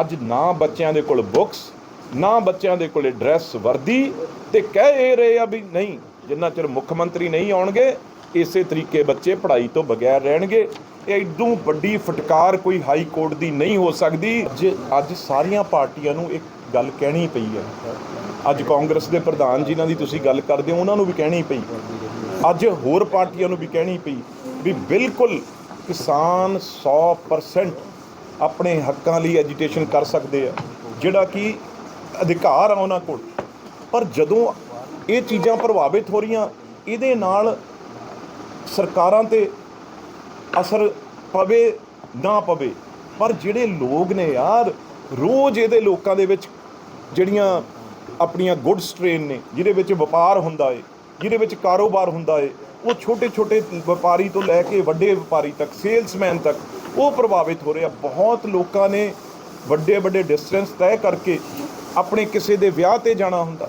S11: ਅੱਜ ਨਾ ਬੱਚਿਆਂ ਦੇ ਕੋਲ ਬੁੱਕਸ, ਨਾ ਬੱਚਿਆਂ ਦੇ ਕੋਲੇ ਡਰੈਸ ਵਰਦੀ ਤੇ ਕਹਿ ਇਹ ਰਹੇ ਆ ਵੀ ਨਹੀਂ, ਜਿੰਨਾ ਚਿਰ ਮੁੱਖ ਮੰਤਰੀ ਨਹੀਂ ਆਉਣਗੇ, ਇਸੇ ਤਰੀਕੇ ਬੱਚੇ ਪੜ੍ਹਾਈ ਤੋਂ ਬਗੈਰ ਰਹਿਣਗੇ। ਇਹ ਇਦੋਂ ਵੱਡੀ ਫਟਕਾਰ ਕੋਈ ਹਾਈ ਕੋਰਟ ਦੀ ਨਹੀਂ ਹੋ ਸਕਦੀ। ਜੇ ਅੱਜ ਸਾਰੀਆਂ ਪਾਰਟੀਆਂ ਨੂੰ ਇੱਕ ਗੱਲ ਕਹਿਣੀ ਪਈ ਹੈ। ਅੱਜ ਕਾਂਗਰਸ ਦੇ ਪ੍ਰਧਾਨ ਜਿਨ੍ਹਾਂ ਦੀ ਤੁਸੀਂ ਗੱਲ ਕਰਦੇ ਹੋ, ਉਹਨਾਂ ਨੂੰ ਵੀ ਕਹਿਣੀ ਪਈ। ਅੱਜ ਹੋਰ ਪਾਰਟੀਆਂ ਨੂੰ ਵੀ ਕਹਿਣੀ ਪਈ। ਵੀ ਬਿਲਕੁਲ ਕਿਸਾਨ 100% ਆਪਣੇ ਹੱਕਾਂ ਲਈ ਐਜੀਟੇਸ਼ਨ ਕਰ ਸਕਦੇ ਆ, ਜਿਹੜਾ ਕਿ ਅਧਿਕਾਰ ਆ ਉਹਨਾਂ ਕੋਲ। ਪਰ ਜਦੋਂ ਇਹ ਚੀਜ਼ਾਂ ਪ੍ਰਭਾਵਿਤ ਹੋ ਰਹੀਆਂ, ਇਹਦੇ ਨਾਲ ਸਰਕਾਰਾਂ ਤੇ ਅਸਰ ਪਵੇ ਨਾ ਪਵੇ। ਪਰ ਜਿਹੜੇ ਲੋਕ ਨੇ ਯਾਰ, ਰੋਜ਼ ਇਹਦੇ ਲੋਕਾਂ ਦੇ ਵਿੱਚ ਜਿਹੜੀਆਂ ਆਪਣੀਆਂ ਗੁੱਡਸ ਟ੍ਰੇਨ ਨੇ, ਜਿਹਦੇ ਵਿੱਚ ਵਪਾਰ ਹੁੰਦਾ ਏ, ਜਿਹਦੇ ਵਿੱਚ ਕਾਰੋਬਾਰ ਹੁੰਦਾ ਏ ਉਹ ਛੋਟੇ ਛੋਟੇ ਵਪਾਰੀ ਤੋਂ ਲੈ ਕੇ ਵੱਡੇ ਵਪਾਰੀ ਤੱਕ, ਸੇਲਸਮੈਨ ਤੱਕ, ਉਹ ਪ੍ਰਭਾਵਿਤ ਹੋ ਰਿਹਾ ਬਹੁਤ ਲੋਕਾਂ ਨੇ ਵੱਡੇ ਵੱਡੇ ਡਿਸਟੈਂਸ ਤੈਅ ਕਰਕੇ ਆਪਣੇ ਕਿਸੇ ਦੇ ਵਿਆਹ ਤੇ ਜਾਣਾ ਹੁੰਦਾ,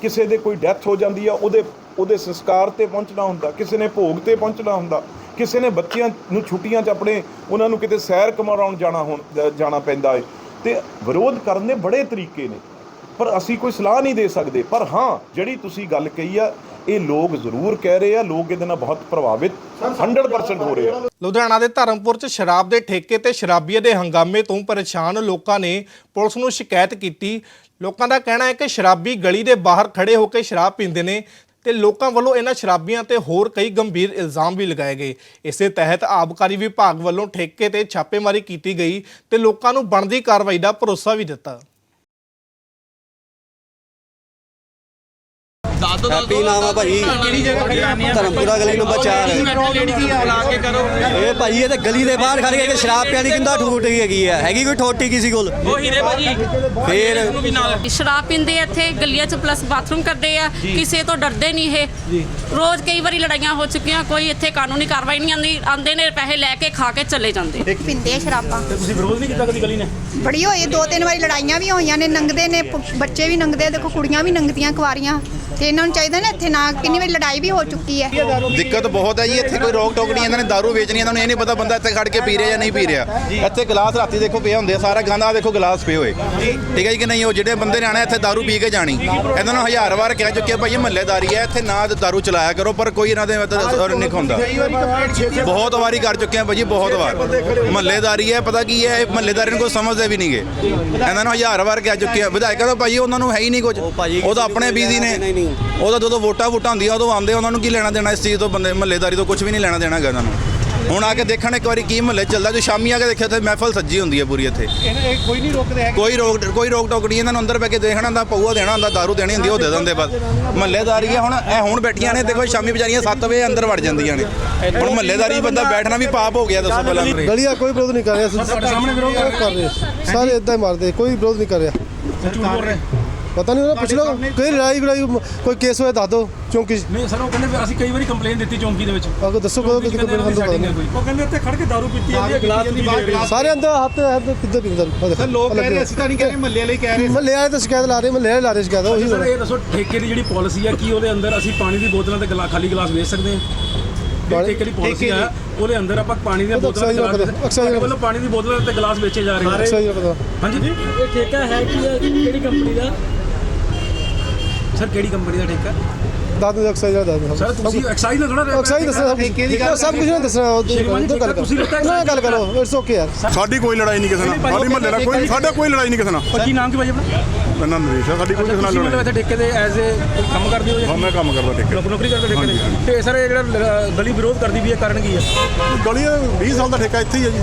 S11: ਕਿਸੇ ਦੇ ਕੋਈ ਡੈਥ ਹੋ ਜਾਂਦੀ ਆ, ਉਹਦੇ ਉਹਦੇ ਸੰਸਕਾਰ ਤੇ ਪਹੁੰਚਣਾ ਹੁੰਦਾ, ਕਿਸੇ ਨੇ ਭੋਗ ਤੇ ਪਹੁੰਚਣਾ ਹੁੰਦਾ, ਕਿਸੇ ਨੇ ਬੱਚਿਆਂ ਨੂੰ ਛੁੱਟੀਆਂ 'ਚ ਆਪਣੇ, ਉਹਨਾਂ ਨੂੰ ਕਿਤੇ ਸੈਰ ਕਮਾਉਣ ਜਾਣਾ ਹੁਣ ਜਾਣਾ ਪੈਂਦਾ ਹੈ ਤੇ ਵਿਰੋਧ ਕਰਨ ਦੇ ਬੜੇ ਤਰੀਕੇ ਨੇ, ਪਰ ਅਸੀਂ ਕੋਈ ਸਲਾਹ ਨਹੀਂ ਦੇ ਸਕਦੇ। ਪਰ ਹਾਂ, ਜਿਹੜੀ ਤੁਸੀਂ ਗੱਲ ਕਹੀ ਆ ਇਹ ਲੋਕ ਜ਼ਰੂਰ ਕਹਿ ਰਹੇ ਆ, ਲੋਕ ਇਹਦੇ ਨਾਲ ਬਹੁਤ ਪ੍ਰਭਾਵਿਤ 100% ਹੋ ਰਹੇ ਆ।
S1: ਲੁਧਿਆਣਾ ਦੇ ਧਰਮਪੁਰ 'ਚ ਸ਼ਰਾਬ ਦੇ ਠੇਕੇ ਤੇ ਸ਼ਰਾਬੀਏ ਦੇ ਹੰਗਾਮੇ ਤੋਂ ਪਰੇਸ਼ਾਨ ਲੋਕਾਂ ਨੇ ਪੁਲਿਸ ਨੂੰ ਸ਼ਿਕਾਇਤ ਕੀਤੀ। ਲੋਕਾਂ ਦਾ ਕਹਿਣਾ ਹੈ ਕਿ ਸ਼ਰਾਬੀ ਗਲੀ ਦੇ ਬਾਹਰ ਖੜੇ ਹੋ ਕੇ ਸ਼ਰਾਬ ਪੀਂਦੇ ਨੇ ਤੇ ਲੋਕਾਂ ਵੱਲੋਂ ਇਹਨਾਂ ਸ਼ਰਾਬੀਆਂ ਤੇ ਹੋਰ ਕਈ ਗੰਭੀਰ ਇਲਜ਼ਾਮ ਵੀ ਲਗਾਏ ਗਏ। ਇਸੇ ਤਹਿਤ ਆਬਕਾਰੀ ਵਿਭਾਗ ਵੱਲੋਂ ਠੇਕੇ ਤੇ ਛਾਪੇਮਾਰੀ ਕੀਤੀ ਗਈ ਤੇ ਲੋਕਾਂ ਨੂੰ ਬਣਦੀ ਕਾਰਵਾਈ ਦਾ ਭਰੋਸਾ ਵੀ ਦਿੱਤਾ।
S10: ਹੈਪੀ ਨਾਮ ਆ ਭਾਈ। ਧਰਮਪੁਰਾ ਗਲੀ ਨੰਬਰ 4 ਇਹ ਭਾਈ ਇਹ ਤੇ ਗਲੀ ਦੇ ਬਾਹਰ ਖੜ ਕੇ ਸ਼ਰਾਬ ਪਿਆ ਦੀ ਕਿੰਦਾ ਠੂਟ ਗਈ ਹੈਗੀ ਆ? ਹੈਗੀ ਕੋਈ ਠੋਟੀ ਕਿਸੇ ਕੋਲ? ਉਹ ਹੀਰੇ ਭਾਜੀ। ਫੇਰ?
S3: ਸ਼ਰਾਬ ਪੀਂਦੇ ਇੱਥੇ ਗਲੀਆਂ 'ਚ ਪਲੱਸ ਬਾਥਰੂਮ ਕਰਦੇ ਆ। ਕਿਸੇ ਤੋਂ ਡਰਦੇ ਨਹੀਂ ਇਹ। ਰੋਜ਼ ਕਈ ਵਾਰੀ ਲੜਾਈਆਂ ਹੋ ਚੁੱਕੀਆਂ ਕੋਈ ਇੱਥੇ ਕਾਨੂੰਨੀ ਕਾਰਵਾਈ ਨਹੀਂ ਆਂਦੀ ਆਂਦੇ ਨੇ ਪੈਸੇ ਲੈ ਕੇ ਖਾ ਕੇ ਚਲੇ ਜਾਂਦੇ।
S12: ਪਿੰਦੇ ਆ ਸ਼ਰਾਬਾਂ। ਤੇ ਤੁਸੀਂ ਵਿਰੋਧ ਨਹੀਂ ਕੀਤਾ ਕਦੀ ਗਲੀ ਨੇ? ਬੜੀ ਹੋਈ ਦੋ ਤਿੰਨ ਵਾਰੀ ਲੜਾਈਆਂ ਵੀ ਹੋਈਆਂ ਨੇ ਨੰਗਦੇ ਨੇ ਬੱਚੇ ਵੀ ਨੰਗਦੇ ਦੇਖੋ ਕੁੜੀਆਂ ਵੀ ਨੰਗਦੀਆਂ ਕੁਆਰੀਆਂ। ਤੇ ਇਹਨਾਂ ਨੂੰ ਚਾਹੀਦਾ ਨਾ ਇੱਥੇ ਨਾ ਕਿੰਨੀ ਵਾਰੀ ਲੜਾਈ ਵੀ ਹੋ ਚੁੱਕੀ ਹੈ।
S13: ਦਿੱਕਤ ਬਹੁਤ ਹੈ ਜੀ ਇੱਥੇ ਕੋਈ ਰੋਕ ਟੋਕ ਨਹੀਂ ਇਹਨਾਂ ਨੇ ਦਾਰੂ ਵੇਚਣੀ ਇਹਨਾਂ ਨੂੰ ਇਹ ਨਹੀਂ ਪਤਾ ਬੰਦਾ ਇੱਥੇ ਖੜ ਕੇ ਪੀ ਰਿਹਾ ਜਾਂ ਨਹੀਂ ਪੀ ਰਿਹਾ। ਇੱਥੇ ਗਲਾਸ ਰਾਤੀ ਦੇਖੋ ਪਏ ਹੁੰਦੇ ਆ, ਸਾਰਾ ਗੰਦ ਦੇਖੋ ਗਲਾਸ ਪਏ ਹੋਏ। ਠੀਕ ਹੈ ਜੀ ਕਿ ਨਹੀਂ? ਉਹ ਜਿਹੜੇ ਬੰਦੇ ਨੇ ਆਣਾ ਇੱਥੇ ਦਾਰੂ ਪੀ ਕੇ ਜਾਣੀ। ਇਹਨਾਂ ਨੂੰ ਹਜ਼ਾਰ ਵਾਰ ਕਹਿ ਚੁੱਕੇ ਭਾਈ ਇਹ ਮਹੱਲੇਦਾਰੀ ਹੈ ਇੱਥੇ ਨਾ ਦਾਰੂ ਚਲਾਇਆ ਕਰੋ ਪਰ ਕੋਈ ਇਹਨਾਂ ਦੇ ਮਤਲਬ ਨਹੀਂ ਹੁੰਦਾ ਬਹੁਤ ਵਾਰੀ ਕਰ ਚੁੱਕੇ ਆ ਭਾਜੀ ਬਹੁਤ ਵਾਰ। ਮਹੱਲੇਦਾਰੀ ਹੈ ਪਤਾ ਕੀ ਹੈ ਇਹ ਮਹੱਲੇਦਾਰੀ ਨੂੰ ਕੋਈ ਸਮਝਦੇ ਵੀ ਨਹੀਂਗੇ। ਇਹਨਾਂ ਨੂੰ ਹਜ਼ਾਰ ਵਾਰ ਕਹਿ ਚੁੱਕੇ ਆ। ਵਿਧਾਇਕਾਂ ਤਾਂ ਭਾਜੀ ਉਹਨਾਂ ਨੂੰ ਹੈ ਹੀ ਨਹੀਂ ਕੁਝ। ਉਹ ਤਾਂ ਆਪਣੇ ਬੀਜ਼ੀ ਨੇ। ਉਹਦਾ ਜਦੋਂ ਵੋਟਾਂ ਵੋਟਾਂ ਹੁੰਦੀਆਂ ਉਦੋਂ ਆਉਂਦੇ ਉਹਨਾਂ ਨੂੰ ਕੀ ਲੈਣਾ ਦੇਣਾ ਇਸ ਚੀਜ਼ ਤੋਂ ਬੰਦੇ ਮਹੱਲੇਦਾਰੀ ਤੋਂ ਕੁਝ ਵੀ ਨਹੀਂ ਲੈਣਾ ਦੇਣਾ ਹੈਗਾ ਇਹਨਾਂ ਨੂੰ। ਹੁਣ ਆ ਕੇ ਦੇਖਣ ਇੱਕ ਵਾਰੀ ਕੀ ਮਹੱਲੇ ਚੱਲਦਾ ਜੋ ਸ਼ਾਮੀ ਆ ਕੇ ਦੇਖਿਆ ਤੇ ਮਹਿਫਲ ਸੱਜੀ ਹੁੰਦੀ ਹੈ ਪੂਰੀ ਇੱਥੇ।
S14: ਕੋਈ ਨਹੀਂ ਰੋਕਦੇ ਹੈ
S13: ਕੋਈ ਰੋਕ ਕੋਈ ਰੋਕ ਟੋਕ ਨਹੀਂ ਇਹਨਾਂ ਨੂੰ ਅੰਦਰ ਬੈ ਕੇ ਦੇਖਣਾ ਹੁੰਦਾ ਪਊਆ ਦੇਣਾ ਹੁੰਦਾ ਦਾਰੂ ਦੇਣੀ ਹੁੰਦੀ ਉਹ ਦੇ ਦਿੰਦੇ ਬਸ। ਮਹੱਲੇਦਾਰੀ ਹੁਣ ਇਹ ਹੁਣ ਬੈਠੀਆਂ ਨੇ ਦੇਖੋ ਸ਼ਾਮੀ ਵਿਚਾਰੀਆਂ 7 ਵਜੇ ਅੰਦਰ ਵੜ ਜਾਂਦੀਆਂ ਨੇ। ਹੁਣ ਮਹੱਲੇਦਾਰੀ ਬੰਦਾ ਬੈਠਣਾ ਵੀ ਪਾਪ ਹੋ ਗਿਆ ਦੱਸੋ ਪਹਿਲਾਂ
S14: ਗਲੀਆ ਕੋਈ ਵਿਰੋਧ ਨਹੀਂ ਕਰ ਰਿਹਾ ਤੁਹਾਡੇ ਸਾਹਮਣੇ ਵਿਰੋਧ ਕਰ ਰਹੇ। ਸਾਰੇ ਇਦਾਂ ਹੀ ਮਾਰਦੇ ਕੋਈ ਵਿਰੋਧ ਨਹੀਂ ਕਰ ਰਿਹਾ। ਪਤਾ ਨਹੀਂ ਉਹਨਾਂ ਪੁੱਛ ਲਓ ਕੋਈ ਲੜਾਈ ਲੜਾਈ ਕੋਈ ਕੇਸ ਹੋਇਆ ਦੱਸ ਦਿਓ ਚੌਂਕੀ 'ਚ।
S15: ਨਹੀਂ ਸਰ ਉਹ ਕਹਿੰਦੇ ਵੀ ਅਸੀਂ ਕਈ ਵਾਰੀ ਕੰਪਲੇਨ ਦਿੱਤੀ ਚੌਂਕੀ ਦੇ ਵਿੱਚ।
S14: ਆਗੋ ਦੱਸੋ ਕਦੋਂ ਕਿਤੇ ਕੋਈ ਬੰਦ ਕਰ
S15: ਉਹ ਕਹਿੰਦੇ ਉੱਥੇ ਖੜ ਕੇ ਦਾਰੂ ਪੀਤੀ ਜਾਂਦੀ ਹੈ ਗਲਾਸ ਰਹੇ
S14: ਸਾਰੇ ਅੰਦਰ ਹੱਥ ਹੱਥ ਕਿੱਦਾਂ ਪੀਂਦਾ ਸਰ ਲੋਕ ਕਹਿ ਰਹੇ ਅਸੀਂ ਤਾਂ ਨਹੀਂ ਕਹਿ ਰਹੇ ਮਹੱਲੇ ਵਾਲੇ ਕਹਿ ਰਹੇ ਮਹੱਲੇ ਵਾਲੇ ਤਾਂ ਸ਼ਿਕਾਇਤ ਲਾ ਰਹੇ ਮਹੱਲੇ ਵਾਲੇ ਲਾ ਰਹੇ ਸ਼ਿਕਾਇਤ ਉਹੀ
S15: ਸਰ ਇਹ ਦੱਸੋ ਠੇਕੇ ਦੀ ਜਿਹੜੀ ਪਾਲਿਸੀ ਹੈ ਕੀ ਉਹਦੇ ਅੰਦਰ ਅਸੀਂ ਪਾਣੀ ਦੀ ਬੋਤਲਾਂ ਤੇ ਗਲਾ ਖਾਲੀ ਗਲਾਸ ਵੇਚ ਸਕਦੇ ਹਾਂ? ਜਿਹੜੀ ਠੇਕੇ ਦੀ ਪਾਲਿਸੀ ਹੈ ਉਹਦੇ ਅੰਦਰ ਆਪਾਂ ਪਾਣੀ ਦੀਆਂ ਬੋਤਲਾਂ ਤੇ
S14: ਹੀ
S15: ਗਲਾਸ
S14: ਹੀ।
S15: ਵੱਲੋਂ ਪਾਣੀ ਦੀ ਬੋਤਲਾਂ ਤੇ ਗਲਾਸ ਵੇਚੇ ਜਾ ਰਹੇ
S14: ਅੱਛਾ ਜੀ ਪਤਾ
S15: ਹਾਂਜੀ? ਇਹ ਠੇਕਾ ਹੈ ਕੀ ਹੈ ਕਿਹੜੀ ਕੰਪਨੀ ਦਾ? ਸਰ ਕਿਹੜੀ ਕੰਪਨੀ ਦਾ ਠੇਕਾ?
S14: ਅਕਸਰ ਹੀ ਦੱਸ ਦਿਓ
S15: ਸਰ ਤੁਸੀਂ ਐਕਸਾਈਜ਼ ਨਾਲ ਥੋੜਾ
S14: ਹੀ? ਦੱਸਣਾ ਸਭ ਸਭ ਕੁਝ ਨਹੀਂ ਦੱਸਣਾ
S15: ਜੀ,
S14: ਗੱਲ
S15: ਤੁਸੀਂ
S14: ਕਰੋ ਨਾ ਗੱਲ ਕਰੋ ਇਟਸ ਓਕੇ ਯਾਰ।
S16: ਸਾਡੀ ਕੋਈ ਲੜਾਈ ਨਹੀਂ ਕਿਸੇ ਨਾਲ। ਸਾਡੀ ਮਹੱਲੇ ਨਾਲ ਕੋਈ ਸਾਡਾ ਕੋਈ ਲੜਾਈ ਨਹੀਂ ਕਿਸੇ ਨਾਲ।
S15: ਕੀ ਨਾਮ ਕੀ ਭਾਜੀ ਆਪਣਾ?
S16: ਮੈਨਾਂ ਨਰੇਸ਼ ਆ ਸਾਡੀ ਕੋਈ ਕਿਸੇ ਨਾਲ
S15: ਤੁਸੀਂ
S16: ਲੜਾਈ
S15: ਇੱਥੇ ਠੇਕੇ ਦੇ ਐਜ਼ ਏ ਕੰਮ ਕਰਦੇ ਹੋ ਜਾਂ
S16: ਹਾਂ ਮੈਂ ਕੰਮ ਕਰਦਾ ਠੇਕੇ
S15: ਨੌਕ- ਨੌਕਰੀ ਕਰਦੇ ਹੋ ਠੇਕੇ ਦੇ ਤੇ ਸਰ ਇਹ ਜਿਹੜਾ ਗਲੀ ਵਿਰੋਧ ਕਰਦੀ ਵੀ ਹੈ ਕਾਰਨ ਕੀ ਹੈ?
S16: ਗਲੀ 20 ਸਾਲ ਦਾ ਠੇਕਾ ਇੱਥੇ ਹੀ ਹੈ ਜੀ।